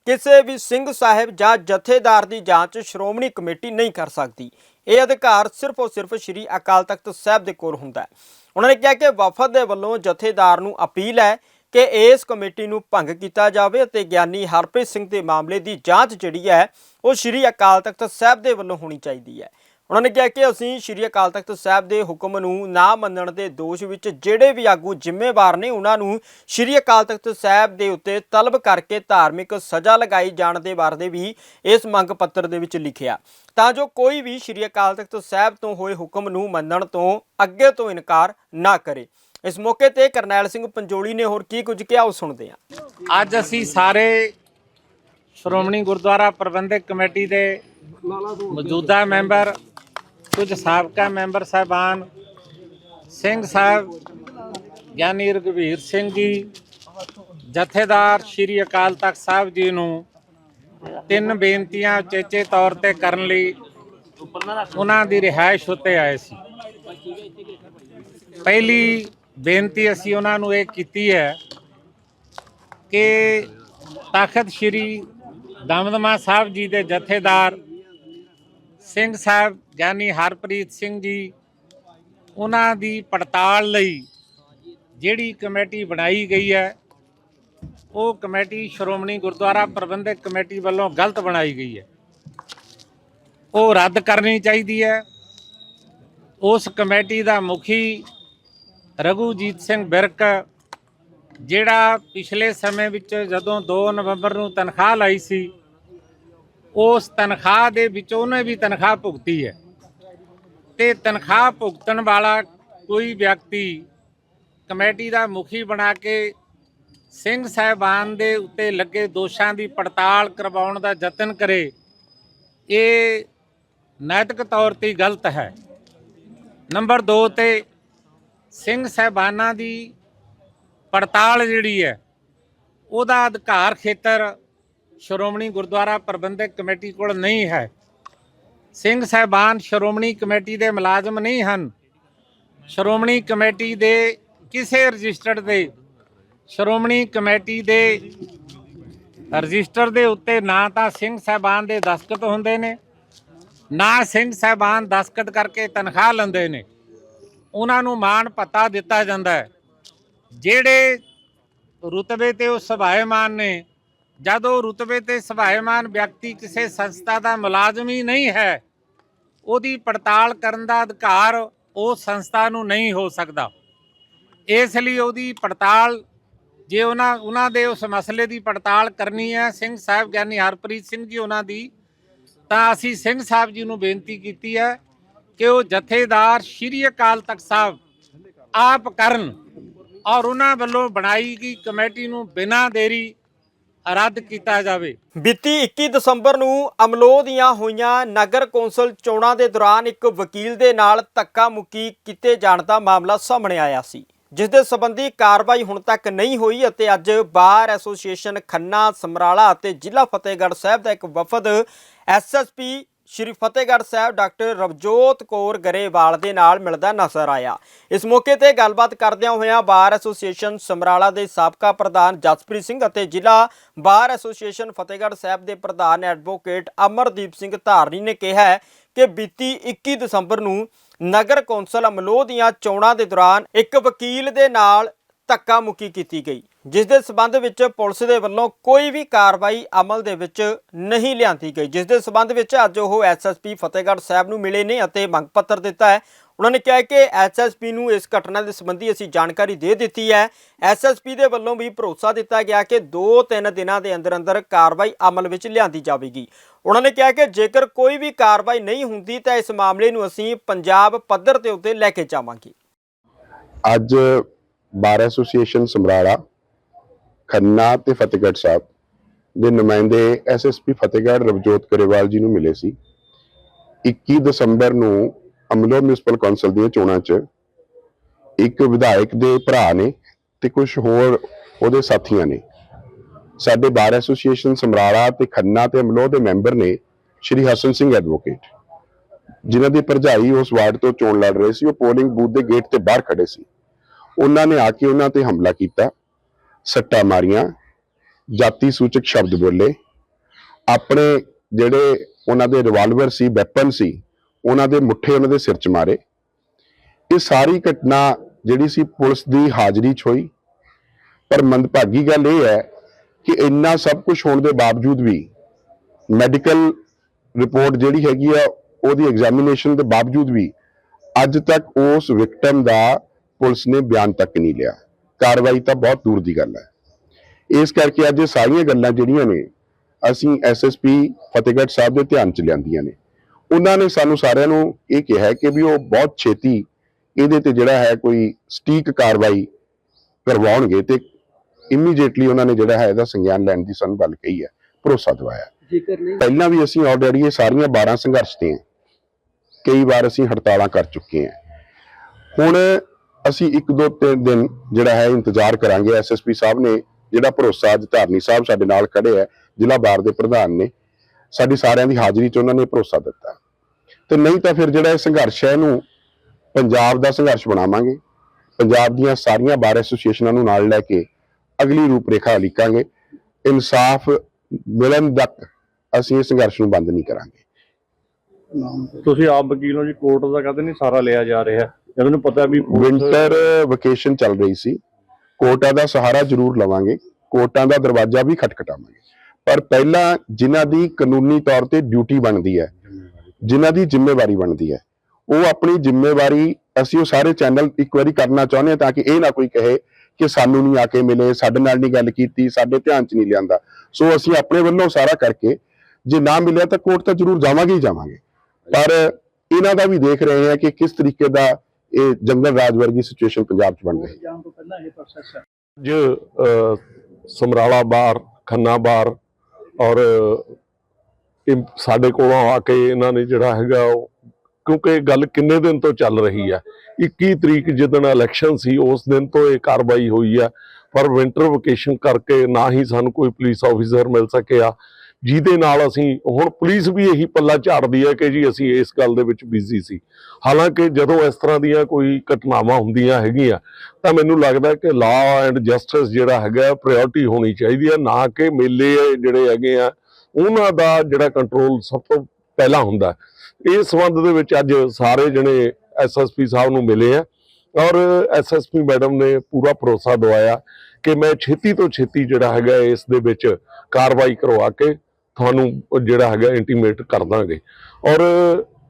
ਕਿਸੇ ਵੀ ਸਿੰਘ ਸਾਹਿਬ ਜਾਂ ਜਥੇਦਾਰ ਦੀ ਜਾਂਚ ਸ਼੍ਰੋਮਣੀ ਕਮੇਟੀ ਨਹੀਂ ਕਰ ਸਕਦੀ। ਇਹ ਅਧਿਕਾਰ ਸਿਰਫ ਔਰ ਸਿਰਫ ਸ੍ਰੀ ਅਕਾਲ ਤਖਤ ਸਾਹਿਬ ਦੇ ਕੋਲ ਹੁੰਦਾ ਹੈ। ਉਹਨਾਂ ਨੇ ਕਿਹਾ ਕਿ ਵਫਦ ਦੇ ਵੱਲੋਂ ਜਥੇਦਾਰ ਨੂੰ ਅਪੀਲ ਹੈ ਕਿ ਇਸ ਕਮੇਟੀ ਨੂੰ ਭੰਗ ਕੀਤਾ ਜਾਵੇ ਅਤੇ ਗਿਆਨੀ ਹਰਪ੍ਰੀਤ ਸਿੰਘ ਦੇ ਮਾਮਲੇ ਦੀ ਜਾਂਚ ਜਿਹੜੀ ਹੈ, ਉਹ ਸ੍ਰੀ ਅਕਾਲ ਤਖਤ ਸਾਹਿਬ ਦੇ ਵੱਲੋਂ ਹੋਣੀ ਚਾਹੀਦੀ ਹੈ। ਉਹਨਾਂ ਨੇ ਕਿਹਾ ਕਿ ਅਸੀਂ ਸ੍ਰੀ ਅਕਾਲ ਤਖਤ ਸਾਹਿਬ ਦੇ ਹੁਕਮ ਨੂੰ ਨਾ ਮੰਨਣ ਦੇ ਦੋਸ਼ ਵਿੱਚ ਜਿਹੜੇ ਵੀ ਆਗੂ ਜ਼ਿੰਮੇਵਾਰ ਨੇ, ਉਹਨਾਂ ਨੂੰ ਸ੍ਰੀ ਅਕਾਲ ਤਖਤ ਸਾਹਿਬ ਦੇ ਉੱਤੇ ਤਲਬ ਕਰਕੇ ਧਾਰਮਿਕ ਸਜ਼ਾ ਲਗਾਈ ਜਾਣ ਦੇ ਬਾਰੇ ਵੀ ਇਸ ਮੰਗ ਪੱਤਰ ਦੇ ਵਿੱਚ ਲਿਖਿਆ। ਤਾਂ ਜੋ ਕੋਈ ਵੀ ਸ੍ਰੀ ਅਕਾਲ ਤਖਤ ਸਾਹਿਬ ਤੋਂ ਹੋਏ ਹੁਕਮ ਨੂੰ ਮੰਨਣ ਤੋਂ ਅੱਗੇ ਤੋਂ ਇਨਕਾਰ ਨਾ ਕਰੇ। ਇਸ ਮੌਕੇ ਤੇ ਕਰਨੈਲ ਸਿੰਘ ਪੰਜੋਲੀ ਨੇ ਹੋਰ ਕੀ ਕੁਝ ਕਿਹਾ ਉਹ ਸੁਣਦੇ ਹਾਂ। ਅੱਜ ਅਸੀਂ ਸਾਰੇ ਸ਼੍ਰੋਮਣੀ ਗੁਰਦੁਆਰਾ ਪ੍ਰਬੰਧਕ ਕਮੇਟੀ ਦੇ ਮੌਜੂਦਾ ਮੈਂਬਰ, ਕੁਝ ਸਾਬਕਾ ਮੈਂਬਰ ਸਾਹਿਬਾਨ, ਸਿੰਘ ਸਾਹਿਬ, ਗਿਆਨੀ ਰਘਵੀਰ ਸਿੰਘ ਜੀ, ਜਥੇਦਾਰ ਸ਼੍ਰੀ ਅਕਾਲ ਤਖਤ ਸਾਹਿਬ ਜੀ ਨੂੰ ਤਿੰਨ ਬੇਨਤੀਆਂ ਉਚੇਚੇ ਤੌਰ ਤੇ ਕਰਨ ਲਈ ਉਹਨਾਂ ਦੀ ਰਿਹਾਇਸ਼ ਉੱਤੇ ਆਏ ਸੀ। ਪਹਿਲੀ ਬੇਨਤੀ ਅਸੀਂ ਉਹਨਾਂ ਨੂੰ ਇਹ ਕੀਤੀ ਹੈ ਕਿ ਤਖਤ ਸ੍ਰੀ ਦਮਦਮਾ ਸਾਹਿਬ ਜੀ ਦੇ ਜਥੇਦਾਰ ਸਿੰਘ ਸਾਹਿਬ, ਗਿਆਨੀ ਹਰਪ੍ਰੀਤ ਸਿੰਘ ਜੀ, ਉਹਨਾਂ ਦੀ ਪੜਤਾਲ ਲਈ ਜਿਹੜੀ ਕਮੇਟੀ ਬਣਾਈ ਗਈ ਹੈ, ਉਹ ਕਮੇਟੀ ਸ਼੍ਰੋਮਣੀ ਗੁਰਦੁਆਰਾ ਪ੍ਰਬੰਧਕ ਕਮੇਟੀ ਵੱਲੋਂ ਗਲਤ ਬਣਾਈ ਗਈ ਹੈ। ਉਹ ਰੱਦ ਕਰਨੀ ਚਾਹੀਦੀ ਹੈ। ਉਸ ਕਮੇਟੀ ਦਾ ਮੁਖੀ ਰਘੂਜੀਤ ਸਿੰਘ ਬਿਰਕ, ਜਿਹੜਾ ਪਿਛਲੇ ਸਮੇਂ ਵਿੱਚ ਜਦੋਂ 2 ਨਵੰਬਰ ਨੂੰ ਤਨਖਾਹ ਲਈ ਸੀ, ਉਸ ਤਨਖਾਹ ਦੇ ਵਿੱਚ ਉਹਨੇ ਵੀ ਤਨਖਾਹ ਭੁਗਤੀ ਹੈ। ਤੇ ਤਨਖਾਹ ਭੁਗਤਣ ਵਾਲਾ ਕੋਈ ਵਿਅਕਤੀ ਕਮੇਟੀ ਦਾ ਮੁਖੀ ਬਣਾ ਕੇ ਸਿੰਘ ਸਾਹਿਬਾਨ ਦੇ ਉੱਤੇ ਲੱਗੇ ਦੋਸ਼ਾਂ ਦੀ ਪੜਤਾਲ ਕਰਵਾਉਣ ਦਾ ਯਤਨ ਕਰੇ, ਇਹ ਨੈਤਿਕ ਤੌਰ ਤੇ ਗਲਤ ਹੈ। ਨੰਬਰ 2 ਤੇ ਸਿੰਘ ਸਾਹਿਬਾਨਾਂ ਦੀ ਪੜਤਾਲ ਜਿਹੜੀ ਹੈ, ਉਹਦਾ ਅਧਿਕਾਰ ਖੇਤਰ ਸ਼੍ਰੋਮਣੀ ਗੁਰਦੁਆਰਾ ਪ੍ਰਬੰਧਕ ਕਮੇਟੀ ਕੋਲ ਨਹੀਂ ਹੈ। ਸਿੰਘ ਸਾਹਿਬਾਨ ਸ਼੍ਰੋਮਣੀ ਕਮੇਟੀ ਦੇ ਮੁਲਾਜ਼ਮ ਨਹੀਂ ਹਨ। ਸ਼੍ਰੋਮਣੀ ਕਮੇਟੀ ਦੇ ਕਿਸੇ ਰਜਿਸਟਰਡ ਦੇ, ਸ਼੍ਰੋਮਣੀ ਕਮੇਟੀ ਦੇ ਰਜਿਸਟਰ ਦੇ ਉੱਤੇ ਨਾ ਤਾਂ ਸਿੰਘ ਸਾਹਿਬਾਨ ਦੇ ਦਸਤਖਤ ਹੁੰਦੇ ਨੇ, ਨਾ ਸਿੰਘ ਸਾਹਿਬਾਨ ਦਸਤਖਤ ਕਰਕੇ ਤਨਖਾਹ ਲੈਂਦੇ ਨੇ। ਉਹਨਾਂ ਨੂੰ ਮਾਣ ਪਤਾ ਦਿੱਤਾ ਜਾਂਦਾ ਹੈ। ਜਿਹੜੇ ਰੁਤਬੇ ਤੇ ਉਹ ਸਭਾਇਮਾਨ ਨੇ, ਜਦ ਉਹ ਰੁਤਬੇ ਤੇ ਸਭਾਇਮਾਨ ਵਿਅਕਤੀ ਕਿਸੇ ਸੰਸਥਾ ਦਾ ਮੁਲਾਜ਼ਮ ਹੀ ਨਹੀਂ ਹੈ, ਉਹਦੀ ਪੜਤਾਲ ਕਰਨ ਦਾ ਅਧਿਕਾਰ ਉਹ ਸੰਸਥਾ ਨੂੰ ਨਹੀਂ ਹੋ ਸਕਦਾ। ਇਸ ਲਈ ਉਹਦੀ ਪੜਤਾਲ, ਜੇ ਉਹਨਾਂ ਉਹਨਾਂ ਦੇ ਉਸ ਮਸਲੇ ਦੀ ਪੜਤਾਲ ਕਰਨੀ ਹੈ, ਸਿੰਘ ਸਾਹਿਬ ਗਿਆਨੀ ਹਰਪ੍ਰੀਤ ਸਿੰਘ ਜੀ ਉਹਨਾਂ ਦੀ, ਤਾਂ ਅਸੀਂ ਸਿੰਘ ਸਾਹਿਬ ਜੀ ਨੂੰ ਬੇਨਤੀ ਕੀਤੀ ਹੈ ਕਿ ਉਹ ਜਥੇਦਾਰ ਸ਼੍ਰੀ ਅਕਾਲ ਤਖਤ ਸਾਹਿਬ ਆਪ ਕਰਨ ਔਰ ਉਹਨਾਂ ਵੱਲੋਂ ਬਣਾਈ ਗਈ ਕਮੇਟੀ ਨੂੰ ਬਿਨਾਂ ਦੇਰੀ ਰੱਦ ਕੀਤਾ ਜਾਵੇ। ਬੀਤੀ 21 ਦਸੰਬਰ ਨੂੰ ਅਮਲੋ ਦੀਆਂ ਹੋਈਆਂ ਨਗਰ ਕੌਂਸਲ ਚੋਣਾਂ ਦੇ ਦੌਰਾਨ ਇੱਕ ਵਕੀਲ ਦੇ ਨਾਲ ਧੱਕਾ ਮੁੱਕੀ ਕੀਤੇ ਜਾਣ ਦਾ ਮਾਮਲਾ ਸਾਹਮਣੇ ਆਇਆ ਸੀ, ਜਿਸ ਦੇ ਸੰਬੰਧੀ ਕਾਰਵਾਈ ਹੁਣ ਤੱਕ ਨਹੀਂ ਹੋਈ ਅਤੇ ਅੱਜ ਬਾਰ ਐਸੋਸੀਏਸ਼ਨ ਖੰਨਾ, ਸਮਰਾਲਾ ਅਤੇ ਜ਼ਿਲ੍ਹਾ ਫਤਿਹਗੜ੍ਹ ਸਾਹਿਬ ਦਾ ਇੱਕ ਵਫਦ ਐਸਐਸਪੀ ਸ਼੍ਰੀ ਫਤਿਹਗੜ੍ਹ ਸਾਹਿਬ ਡਾਕਟਰ ਰਵਜੋਤ ਕੌਰ ਗਰੇਵਾਲ ਦੇ ਨਾਲ ਮਿਲਦਾ ਨਜ਼ਰ ਆਇਆ। ਇਸ ਮੌਕੇ ਤੇ ਗੱਲਬਾਤ ਕਰਦਿਆਂ ਹੋਇਆਂ ਬਾਰ ਐਸੋਸੀਏਸ਼ਨ ਸਮਰਾਲਾ ਦੇ ਸਾਬਕਾ ਪ੍ਰਧਾਨ ਜਸਪ੍ਰੀਤ ਸਿੰਘ ਅਤੇ ਜ਼ਿਲ੍ਹਾ ਬਾਰ ਐਸੋਸੀਏਸ਼ਨ ਫਤਿਹਗੜ੍ਹ ਸਾਹਿਬ ਦੇ ਪ੍ਰਧਾਨ ਐਡਵੋਕੇਟ ਅਮਰਦੀਪ ਸਿੰਘ ਧਾਰਨੀ ਨੇ ਕਿਹਾ ਕਿ ਬੀਤੀ 21 ਦਸੰਬਰ ਨੂੰ ਨਗਰ ਕੌਂਸਲ ਅਮਲੋਹ ਦੀਆਂ ਚੋਣਾਂ ਦੇ ਦੌਰਾਨ ਇੱਕ ਵਕੀਲ ਦੇ ਨਾਲ ਧੱਕਾ ਮੁੱਕੀ ਕੀਤੀ ਗਈ। ਜਿਸ ਦੇ ਸਬੰਧ ਵਿੱਚ ਪੁਲਿਸ ਦੇ ਵੱਲੋਂ ਕੋਈ ਵੀ ਕਾਰਵਾਈ ਅਮਲ ਦੇ ਵਿੱਚ ਨਹੀਂ ਲਿਆਂਦੀ ਗਈ। ਜਿਸ ਦੇ ਸਬੰਧ ਵਿੱਚ ਅੱਜ ਉਹ ਐਸਐਸਪੀ ਫਤਿਹਗੜ੍ਹ ਸਾਹਿਬ ਨੂੰ ਮਿਲੇ ਨੇ ਅਤੇ ਮੰਗ ਪੱਤਰ ਦਿੱਤਾ ਹੈ। ਉਹਨਾਂ ਨੇ ਕਿਹਾ ਕਿ ਐਸਐਸਪੀ ਨੂੰ ਇਸ ਘਟਨਾ ਦੇ ਸੰਬੰਧੀ ਅਸੀਂ ਜਾਣਕਾਰੀ ਦੇ ਦਿੱਤੀ ਹੈ। ਐਸਐਸਪੀ ਦੇ ਵੱਲੋਂ ਵੀ ਭਰੋਸਾ ਦਿੱਤਾ ਗਿਆ ਕਿ 2-3 ਦਿਨਾਂ ਦੇ ਅੰਦਰ ਅੰਦਰ ਕਾਰਵਾਈ ਅਮਲ ਵਿੱਚ ਲਿਆਂਦੀ ਜਾਵੇਗੀ। ਉਹਨਾਂ ਨੇ ਕਿਹਾ ਕਿ ਜੇਕਰ ਕੋਈ ਵੀ ਕਾਰਵਾਈ ਨਹੀਂ ਹੁੰਦੀ ਤਾਂ ਇਸ ਮਾਮਲੇ ਨੂੰ ਅਸੀਂ ਪੰਜਾਬ ਪੱਧਰ ਦੇ ਉੱਤੇ ਲੈ ਕੇ ਜਾਵਾਂਗੇ। ਅੱਜ ਬਾਰ ਐਸੋਸੀਏਸ਼ਨ ਸਮਰਾਲਾ ਖੰਨਾ ਤੇ ਫਤਿਹਗੜ੍ਹ ਸਾਹਿਬ ਦੇ ਨੁਮਾਇੰਦੇ ਐਸਐਸਪੀ ਫਤਿਹਗੜ੍ਹ ਰਵਜੋਤ ਗਰੇਵਾਲ ਜੀ ਨੂੰ ਮਿਲੇ ਸੀ। 21 ਦਸੰਬਰ ਨੂੰ ਅਮਲੋ ਮਿਊਨਿਸਪਲ ਕੌਂਸਲ ਦੀਆਂ ਚੋਣਾਂ 'ਚ ਇੱਕ ਵਿਧਾਇਕ ਦੇ ਭਰਾ ਨੇ ਤੇ ਕੁਝ ਹੋਰ ਉਹਦੇ ਸਾਥੀਆਂ ਨੇ। ਸਾਡੇ ਬਾਰ ਐਸੋਸੀਏਸ਼ਨ ਸਮਰਾਲਾ ਤੇ ਖੰਨਾ ਤੇ ਅਮਲੋ ਦੇ ਮੈਂਬਰ ਨੇ ਸ਼੍ਰੀ ਹਸਨ ਸਿੰਘ ਐਡਵੋਕੇਟ ਜਿਨ੍ਹਾਂ ਦੀ ਭਰਜਾਈ ਉਸ ਵਾਰਡ ਤੋਂ ਚੋਣ ਲੜ ਰਹੇ ਸੀ, ਉਹ ਪੋਲਿੰਗ ਬੂਥ ਦੇ ਗੇਟ ਤੇ ਬਾਹਰ ਖੜੇ ਸੀ। ਉਹਨਾਂ ਨੇ ਆ ਕੇ ਉਹਨਾਂ ਤੇ ਹਮਲਾ ਕੀਤਾ। ਸੱਟਾਂ ਮਾਰੀਆਂ। ਜਾਤੀ ਸੂਚਕ ਸ਼ਬਦ ਬੋਲੇ। ਆਪਣੇ ਜਿਹੜੇ ਉਹਨਾਂ ਦੇ ਰਿਵਾਲਵਰ ਸੀ ਵੈਪਨ ਸੀ, ਉਹਨਾਂ ਦੇ ਮੁੱਠੇ ਉਹਨਾਂ ਦੇ ਸਿਰ 'ਚ ਮਾਰੇ। ਇਹ ਸਾਰੀ ਘਟਨਾ ਜਿਹੜੀ ਸੀ ਪੁਲਿਸ ਦੀ ਹਾਜ਼ਰੀ 'ਚ ਹੋਈ। ਪਰ ਮੰਦਭਾਗੀ ਗੱਲ ਇਹ ਹੈ ਕਿ ਇੰਨਾ ਸਭ ਕੁਝ ਹੋਣ ਦੇ ਬਾਵਜੂਦ ਵੀ ਮੈਡੀਕਲ ਰਿਪੋਰਟ ਜਿਹੜੀ ਹੈਗੀ ਆ, ਉਹਦੀ ਐਗਜ਼ਾਮੀਨੇਸ਼ਨ ਦੇ ਬਾਵਜੂਦ ਵੀ ਅੱਜ ਤੱਕ ਉਸ ਵਿਕਟਮ ਦਾ ਪੁਲਿਸ ਨੇ ਬਿਆਨ ਤੱਕ ਨਹੀਂ ਲਿਆ। ਕਾਰਵਾਈ ਤਾਂ ਬਹੁਤ ਦੂਰ ਦੀ ਗੱਲ ਹੈ। ਇਸ ਕਰਕੇ ਅੱਜ ਇਹ ਸਾਰੀਆਂ ਗੱਲਾਂ ਜਿਹੜੀਆਂ ਨੇ ਅਸੀਂ ਐਸਐਸਪੀ ਫਤਿਹਗੜ੍ਹ ਸਾਹਿਬ ਦੇ ਧਿਆਨ ਚ ਲਿਆਂਦੀਆਂ ਨੇ। ਉਹਨਾਂ ਨੇ ਸਾਨੂੰ ਸਾਰਿਆਂ ਨੂੰ ਇਹ ਕਿਹਾ ਕਿ ਵੀ ਉਹ ਬਹੁਤ ਛੇਤੀ ਇਹਦੇ ਤੇ ਜਿਹੜਾ ਹੈ ਕੋਈ ਸਟੀਕ ਕਾਰਵਾਈ ਕਰਵਾਉਣਗੇ ਤੇ ਇਮੀਡੀਏਟਲੀ ਉਹਨਾਂ ਨੇ ਜਿਹੜਾ ਹੈ ਇਹਦਾ ਸੰਗਿਆਨ ਲੈਣ ਦੀ ਸਾਨੂੰ ਗੱਲ ਕਹੀ ਹੈ ਭਰੋਸਾ ਦਿਵਾਇਆ। ਜੇਕਰ ਨਹੀਂ ਪਹਿਲਾਂ ਵੀ ਅਸੀਂ ਆਲਰੇਡੀ ਇਹ ਸਾਰੀਆਂ 12 ਸੰਘਰਸ਼ ਤੇ ਕਈ ਵਾਰ ਅਸੀਂ ਹੜਤਾਲਾਂ ਕਰ ਚੁੱਕੇ ਹਾਂ। ਹੁਣ ਅਸੀਂ ਇੱਕ ਦੋ ਤਿੰਨ ਦਿਨ ਜਿਹੜਾ ਹੈ ਇੰਤਜ਼ਾਰ ਕਰਾਂਗੇ। ਐਸਐਸਪੀ ਸਾਹਿਬ ਨੇ ਜਿਹੜਾ ਭਰੋਸਾ ਅੱਜ ਧਾਰਨੀ ਸਾਹਿਬ ਸਾਡੇ ਨਾਲ ਖੜੇ ਹੈ, ਜ਼ਿਲ੍ਹਾ ਬਾਰ ਦੇ ਪ੍ਰਧਾਨ ਨੇ, ਸਾਡੀ ਸਾਰਿਆਂ ਦੀ ਹਾਜ਼ਰੀ 'ਚ ਉਹਨਾਂ ਨੇ ਭਰੋਸਾ ਦਿੱਤਾ। ਤੇ ਨਹੀਂ ਤਾਂ ਫਿਰ ਜਿਹੜਾ ਇਹ ਸੰਘਰਸ਼ ਹੈ ਇਹਨੂੰ ਪੰਜਾਬ ਦਾ ਸੰਘਰਸ਼ ਬਣਾਵਾਂਗੇ। ਪੰਜਾਬ ਦੀਆਂ ਸਾਰੀਆਂ ਬਾਰ ਐਸੋਸੀਏਸ਼ਨਾਂ ਨੂੰ ਨਾਲ ਲੈ ਕੇ ਅਗਲੀ ਰੂਪਰੇਖਾ ਲਿਖਾਂਗੇ ਇਨਸਾਫ ਮਿਲਣ ਤੱਕ ਅਸੀਂ ਇਹ ਸੰਘਰਸ਼ ਨੂੰ ਬੰਦ ਨਹੀਂ ਕਰਾਂਗੇ। ਤੁਸੀਂ ਆਪ ਵਕੀਲ ਹੋ ਜੀ, ਕੋਰਟ ਦਾ ਕਹਿੰਦੇ ਨਹੀਂ ਸਾਰਾ ਲਿਆ ਜਾ ਰਿਹਾ। ਜਦੋਂ ਨੂੰ ਪਤਾ ਵੀ ਵਿੰਟਰ ਵਕੇਸ਼ਨ ਚੱਲ ਰਹੀ ਸੀ। ਕੋਰਟਾਂ ਦਾ ਸਹਾਰਾ ਜ਼ਰੂਰ ਲਵਾਂਗੇ। ਕੋਰਟਾਂ ਦਾ ਦਰਵਾਜ਼ਾ ਵੀ ਖਟਖਟਾਵਾਂਗੇ। ਪਰ ਪਹਿਲਾਂ ਜਿਨ੍ਹਾਂ ਦੀ ਕਾਨੂੰਨੀ ਤੌਰ ਤੇ ਡਿਊਟੀ ਬਣਦੀ ਹੈ, ਜਿਨ੍ਹਾਂ ਦੀ ਜ਼ਿੰਮੇਵਾਰੀ ਬਣਦੀ ਹੈ, ਉਹ ਆਪਣੀ ਜ਼ਿੰਮੇਵਾਰੀ ਅਸੀਂ ਉਹ ਸਾਰੇ ਚੈਨਲ ਇੱਕ ਵਾਰੀ ਕਰਨਾ ਚਾਹੁੰਦੇ ਹਾਂ ਤਾਂ ਕਿ ਇਹ ਨਾ ਕੋਈ ਕਹੇ ਕਿ ਸਾਨੂੰ ਨਹੀਂ ਆ ਕੇ ਮਿਲੇ, ਸਾਡੇ ਨਾਲ ਨਹੀਂ ਗੱਲ ਕੀਤੀ, ਸਾਡੇ ਧਿਆਨ 'ਚ ਨਹੀਂ ਲਿਆਂਦਾ। ਸੋ ਅਸੀਂ ਆਪਣੇ ਵੱਲੋਂ ਸਾਰਾ ਕਰਕੇ ਜੇ ਨਾ ਮਿਲਿਆ ਤਾਂ ਕੋਰਟ ਤਾਂ ਜ਼ਰੂਰ ਜਾਵਾਂਗੇ ਹੀ ਜਾਵਾਂਗੇ। ਪਰ ਇਹਨਾਂ ਦਾ ਵੀ ਦੇਖ ਰਹੇ ਹਾਂ ਕਿ ਕਿਸ ਤਰੀਕੇ ਦਾ ਇਹ ਜੰਗਲ ਰਾਜ ਵਰਗੀ ਸਿਚੁਏਸ਼ਨ ਪੰਜਾਬ 'ਚ ਬਣ ਰਹੀ ਹੈ ਤੋਂ ਪਹਿਲਾਂ ਇਹ ਪ੍ਰੋਸੈਸ ਹੈ। ਅੱਜ ਸਮਰਾਲਾ ਬਾਰ ਖੰਨਾ ਬਾਰ ਔਰ ਸਾਡੇ ਕੋਲੋਂ ਆ ਕੇ ਇਹਨਾਂ ਨੇ ਜਿਹੜਾ ਹੈਗਾ ਉਹ ਕਿਉਂਕਿ ਗੱਲ ਕਿੰਨੇ ਦਿਨ ਤੋਂ ਚੱਲ ਰਹੀ ਹੈ? 21 ਤਰੀਕ ਜਿੱਦਣ ਇਲੈਕਸ਼ਨ ਸੀ ਉਸ ਦਿਨ ਤੋਂ ਇਹ ਕਾਰਵਾਈ ਹੋਈ ਹੈ। ਪਰ ਵਿੰਟਰ ਵਕੇਸ਼ਨ ਕਰਕੇ ਨਾ ਹੀ ਸਾਨੂੰ ਕੋਈ ਪੁਲਿਸ ਆਫੀਸਰ ਮਿਲ ਸਕਿਆ। ਜਿਹਦੇ ਨਾਲ ਅਸੀਂ ਹੁਣ ਪੁਲਿਸ ਵੀ ਇਹੀ ਪੱਲਾ ਝਾੜਦੀ ਹੈ ਕਿ ਜੀ ਅਸੀਂ ਇਸ ਗੱਲ ਦੇ ਵਿੱਚ ਬਿਜ਼ੀ ਸੀ। ਹਾਲਾਂਕਿ ਜਦੋਂ ਇਸ ਤਰ੍ਹਾਂ ਦੀਆਂ ਕੋਈ ਘਟਨਾਵਾਂ ਹੁੰਦੀਆਂ ਹੈਗੀਆਂ, ਤਾਂ ਮੈਨੂੰ ਲੱਗਦਾ ਕਿ ਲਾਅ ਐਂਡ ਜਸਟਿਸ ਜਿਹੜਾ ਹੈਗਾ ਪ੍ਰਾਇੋਰਟੀ ਹੋਣੀ ਚਾਹੀਦੀ ਹੈ, ਨਾ ਕਿ ਮੇਲੇ ਜਿਹੜੇ ਹੈਗੇ ਆ, ਉਹਨਾਂ ਦਾ ਜਿਹੜਾ ਕੰਟਰੋਲ ਸਭ ਤੋਂ ਪਹਿਲਾਂ ਹੁੰਦਾ ਇਸ ਸੰਬੰਧ ਦੇ ਵਿੱਚ ਅੱਜ ਸਾਰੇ ਜਣੇ ਐਸਐਸਪੀ ਸਾਹਿਬ ਨੂੰ ਮਿਲੇ ਆ ਔਰ ਐਸਐਸਪੀ ਮੈਡਮ ਨੇ ਪੂਰਾ ਭਰੋਸਾ ਦਵਾਇਆ ਕਿ ਮੈਂ ਛੇਤੀ ਤੋਂ ਛੇਤੀ ਜਿਹੜਾ ਹੈਗਾ ਇਸ ਦੇ ਵਿੱਚ ਕਾਰਵਾਈ ਕਰਵਾ ਕੇ ਤੁਹਾਨੂੰ ਜਿਹੜਾ ਹੈਗਾ ਇੰਟੀਮੇਟ ਕਰ ਦਾਂਗੇ। ਔਰ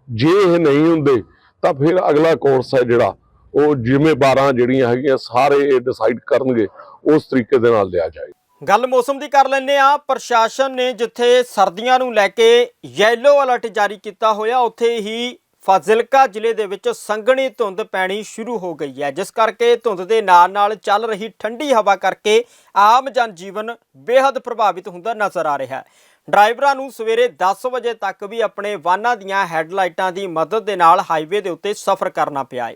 ਜੇ ਇਹ ਨਹੀਂ ਹੁੰਦੇ, ਤਾਂ ਫਿਰ ਅਗਲਾ ਕੋਰਸ ਹੈ ਜਿਹੜਾ, ਉਹ ਜ਼ਿੰਮੇਵਾਰਾਂ ਜਿਹੜੀਆਂ ਹੈਗੀਆਂ, ਸਾਰੇ ਇਹ ਡਿਸਾਈਡ ਕਰਨਗੇ, ਉਸ ਤਰੀਕੇ ਦੇ ਨਾਲ ਲਿਆ ਜਾਏ ਗੱਲ ਮੌਸਮ ਦੀ ਕਰ ਲੈਂਦੇ ਆ ਪ੍ਰਸ਼ਾਸਨ ਨੇ ਜਿੱਥੇ ਸਰਦੀਆਂ ਨੂੰ ਲੈ ਕੇ ਯੈਲੋ ਅਲਰਟ ਜਾਰੀ ਕੀਤਾ ਹੋਇਆ, ਉੱਥੇ ਹੀ ਫਾਜ਼ਿਲਕਾ ਜ਼ਿਲ੍ਹੇ ਦੇ ਵਿੱਚ ਸੰਘਣੀ ਧੁੰਦ ਪੈਣੀ ਸ਼ੁਰੂ ਹੋ ਗਈ ਹੈ। ਜਿਸ ਕਰਕੇ ਧੁੰਦ ਦੇ ਨਾਲ ਨਾਲ ਚੱਲ ਰਹੀ ਠੰਡੀ ਹਵਾ ਕਰਕੇ ਆਮ ਜਨ ਜੀਵਨ ਬੇहद ਪ੍ਰਭਾਵਿਤ ਹੁੰਦਾ ਨਜ਼ਰ ਆ ਰਿਹਾ ਹੈ। ਡਰਾਈਵਰਾਂ ਨੂੰ ਸਵੇਰੇ 10 ਵਜੇ ਤੱਕ ਵੀ ਆਪਣੇ ਵਾਹਨਾਂ ਦੀਆਂ ਹੈਡਲਾਈਟਾਂ ਦੀ ਮਦਦ ਦੇ ਨਾਲ ਹਾਈਵੇ ਦੇ ਉੱਤੇ ਸਫ਼ਰ ਕਰਨਾ ਪਿਆ ਹੈ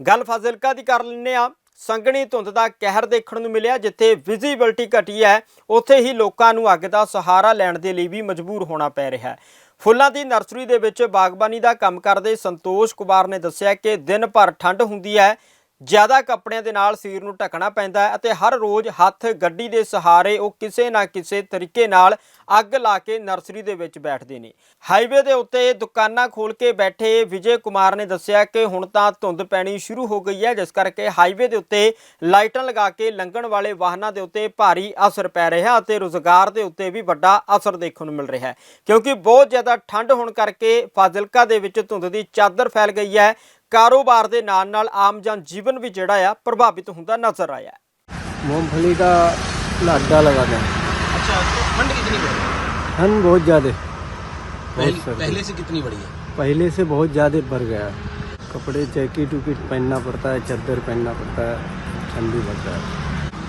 ਗੱਲ ਫਾਜ਼ਿਲਕਾ ਦੀ ਕਰ ਲੈਂਦੇ ਆ ਸੰਘਣੀ ਧੁੰਦ ਦਾ ਕਹਿਰ ਦੇਖਣ ਨੂੰ ਮਿਲਿਆ, ਜਿੱਥੇ ਵਿਜ਼ੀਬਿਲਟੀ ਘਟੀ ਹੈ, ਉੱਥੇ ਹੀ ਲੋਕਾਂ ਨੂੰ ਅੱਗ ਦਾ ਸਹਾਰਾ ਲੈਣ ਦੇ ਲਈ ਵੀ ਮਜਬੂਰ ਹੋਣਾ ਪੈ ਰਿਹਾ ਹੈ। ਫੁੱਲਾਂ ਦੀ ਨਰਸਰੀ ਦੇ ਵਿੱਚ ਬਾਗਬਾਨੀ ਦਾ ਕੰਮ ਕਰਦੇ ਸੰਤੋਸ਼ ਕੁਮਾਰ ਨੇ ਦੱਸਿਆ ਕਿ ਦਿਨ ਭਰ ਠੰਡ ਹੁੰਦੀ ਹੈ ਜ਼ਿਆਦਾ ਕੱਪੜਿਆਂ ਦੇ ਨਾਲ ਸਿਰ ਨੂੰ ਢੱਕਣਾ ਪੈਂਦਾ ਹੈ ਅਤੇ ਹਰ ਰੋਜ਼ ਹੱਥ ਗੱਡੀ ਦੇ ਸਹਾਰੇ ਉਹ ਕਿਸੇ ਨਾ ਕਿਸੇ ਤਰੀਕੇ ਨਾਲ ਅੱਗ ਲਾ ਕੇ ਨਰਸਰੀ ਦੇ ਵਿੱਚ ਬੈਠਦੇ ਨੇ। ਹਾਈਵੇ ਦੇ ਉੱਤੇ ਦੁਕਾਨਾਂ ਖੋਲ ਕੇ ਬੈਠੇ ਵਿਜੇ ਕੁਮਾਰ ਨੇ ਦੱਸਿਆ ਕਿ ਹੁਣ ਤਾਂ ਧੁੰਦ ਪੈਣੀ ਸ਼ੁਰੂ ਹੋ ਗਈ ਹੈ, ਜਿਸ ਕਰਕੇ ਹਾਈਵੇ ਦੇ ਉੱਤੇ ਲਾਈਟਾਂ ਲਗਾ ਕੇ ਲੰਘਣ ਵਾਲੇ ਵਾਹਨਾਂ ਦੇ ਉੱਤੇ ਭਾਰੀ ਅਸਰ ਪੈ ਰਿਹਾ ਅਤੇ ਰੋਜ਼ਗਾਰ ਦੇ ਉੱਤੇ ਵੀ ਵੱਡਾ ਅਸਰ ਦੇਖਣ ਨੂੰ ਮਿਲ ਰਿਹਾ ਹੈ। ਕਿਉਂਕਿ ਬਹੁਤ ਜ਼ਿਆਦਾ ਠੰਡ ਹੋਣ ਕਰਕੇ ਫਾਜ਼ਿਲਕਾ ਦੇ ਵਿੱਚ ਧੁੰਦ ਦੀ ਚਾਦਰ ਫੈਲ ਗਈ ਹੈ ਕਾਰੋਬਾਰ ਦੇ ਨਾਲ ਨਾਲ ਆਮ ਜਨ ਜੀਵਨ ਵੀ ਜਿਹੜਾ ਆ ਪ੍ਰਭਾਵਿਤ ਹੁੰਦਾ ਨਜ਼ਰ ਆਇਆ ਹੈ मूंगफली का लाडा लगा था अच्छा तो ठंड कितनी बढ़ी ठंड बहुत ज़्यादा पहले, बहुत सर्दी। पहले से कितनी बढ़ी है पहले से बहुत ज़्यादा बढ़ गया कपड़े जैकेट उकेट पहनना पड़ता है चादर पहनना पड़ता है ठंडी बढ़ता है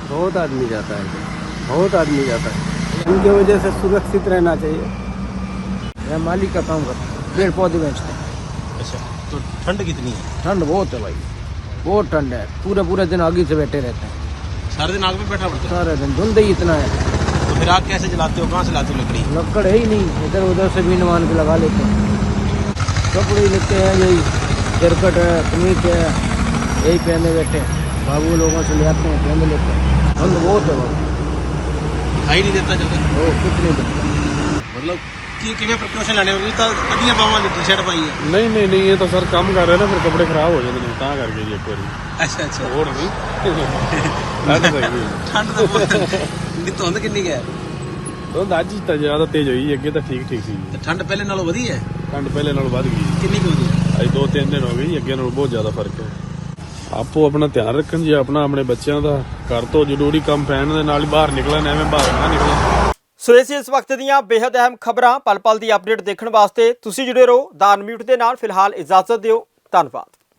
बहुत आदमी जाता है बहुत आदमी जाता है इनकी वजह से सुरक्षित रहना चाहिए मैं मालिक का काम करता हूँ पेड़ पौधे बेचते हैं अच्छा तो ठंड कितनी है ठंड बहुत है भाई बहुत ठंड है पूरा पूरा दिन आगे से बैठे रहते हैं सारे दिन आग में बैठा पड़ता है सारा दिन धुंध ही इतना है तो फिर आग कैसे जलाते हो कहाँ से लाते हो लकड़ी लक्कड़ है ही नहीं इधर उधर से भी मान के लगा लेते हैं कपड़े ही लेते हैं यही जरकट है कमीज है यही पहने बैठे हैं बाबू लोगों से ले आते हैं पहन लेते हैं ठंड बहुत है बाबू दिखाई नहीं देता जल्दी वो कुछ नहीं देता मतलब ਕੀ ਕਿਵੇਂ ਪ੍ਰੀਕਾਸ਼ਨ ਲੈਣੇ ਹੋਣਗੇ ਤਾਂ ਅੱਧੀਆਂ ਬਾਹਾਂ ਦੀ ਟੀ-ਸ਼ਰਟ ਪਾਈ ਹੈ। ਨਹੀਂ ਨਹੀਂ ਨਹੀਂ ਇਹ ਤਾਂ ਸਰ ਕੰਮ ਕਰ ਰਹੇ ਨਾ ਫਿਰ ਕੱਪੜੇ ਖਰਾਬ ਹੋ ਜਾਂਦੇ ਨੇ ਤਾਂ ਕਰਕੇ ਜੀ ਇੱਕ ਵਾਰੀ। ਅੱਛਾ ਅੱਛਾ। ਹੋਰ ਨਹੀਂ ਲੱਗ ਸਹੀ ਠੰਡ ਨਹੀਂ ਧੁੰਦ ਕਿੰਨੀ ਕੁ ਹੈ? ਉਹ ਅੱਜ ਤਾਂ ਜ਼ਿਆਦਾ ਤੇਜ਼ ਹੋਈ ਅੱਗੇ ਤਾਂ ਠੀਕ ਠੀਕ ਸੀ ਤੇ ਠੰਡ ਪਹਿਲੇ ਨਾਲੋਂ ਵਧੀ ਹੈ? ਠੰਡ ਪਹਿਲੇ ਨਾਲੋਂ ਵੱਧ ਗਈ ਕਿੰਨੀ ਕੁ ਵਧੀ ਹੈ? ਅੱਜ ਦੋ ਤਿੰਨ ਦਿਨ ਹੋ ਗਏ ਜੀ ਅੱਗੇ ਨਾਲੋਂ ਬਹੁਤ ਜ਼ਿਆਦਾ ਫ਼ਰਕ ਹੈ। ਆਪੋ ਆਪਣਾ ਧਿਆਨ ਰੱਖਣ ਜੀ ਆਪਣਾ ਆਪਣੇ ਬੱਚਿਆਂ ਦਾ। ਘਰ ਤੋਂ ਜ਼ਰੂਰੀ ਕੰਮ ਪੈਣ ਦੇ ਨਾਲ ਹੀ ਬਾਹਰ ਨਿਕਲਣ ਐਵੇਂ ਬਾਹਰ ਨਾ ਨਿਕਲਣ। ਸੋ ਇਹ ਸੀ ਇਸ ਵਕਤ ਦੀਆਂ ਬੇहद ਅਹਿਮ ਖਬਰਾਂ। ਪਲ ਪਲ ਦੀ ਅਪਡੇਟ ਦੇਖਣ ਵਾਸਤੇ ਤੁਸੀਂ ਜੁੜੇ ਰਹੋ ਦਾ ਅਨਮਿਊਟ ਦੇ ਨਾਲ। ਫਿਲਹਾਲ ਇਜਾਜ਼ਤ ਦਿਓ। ਧੰਨਵਾਦ।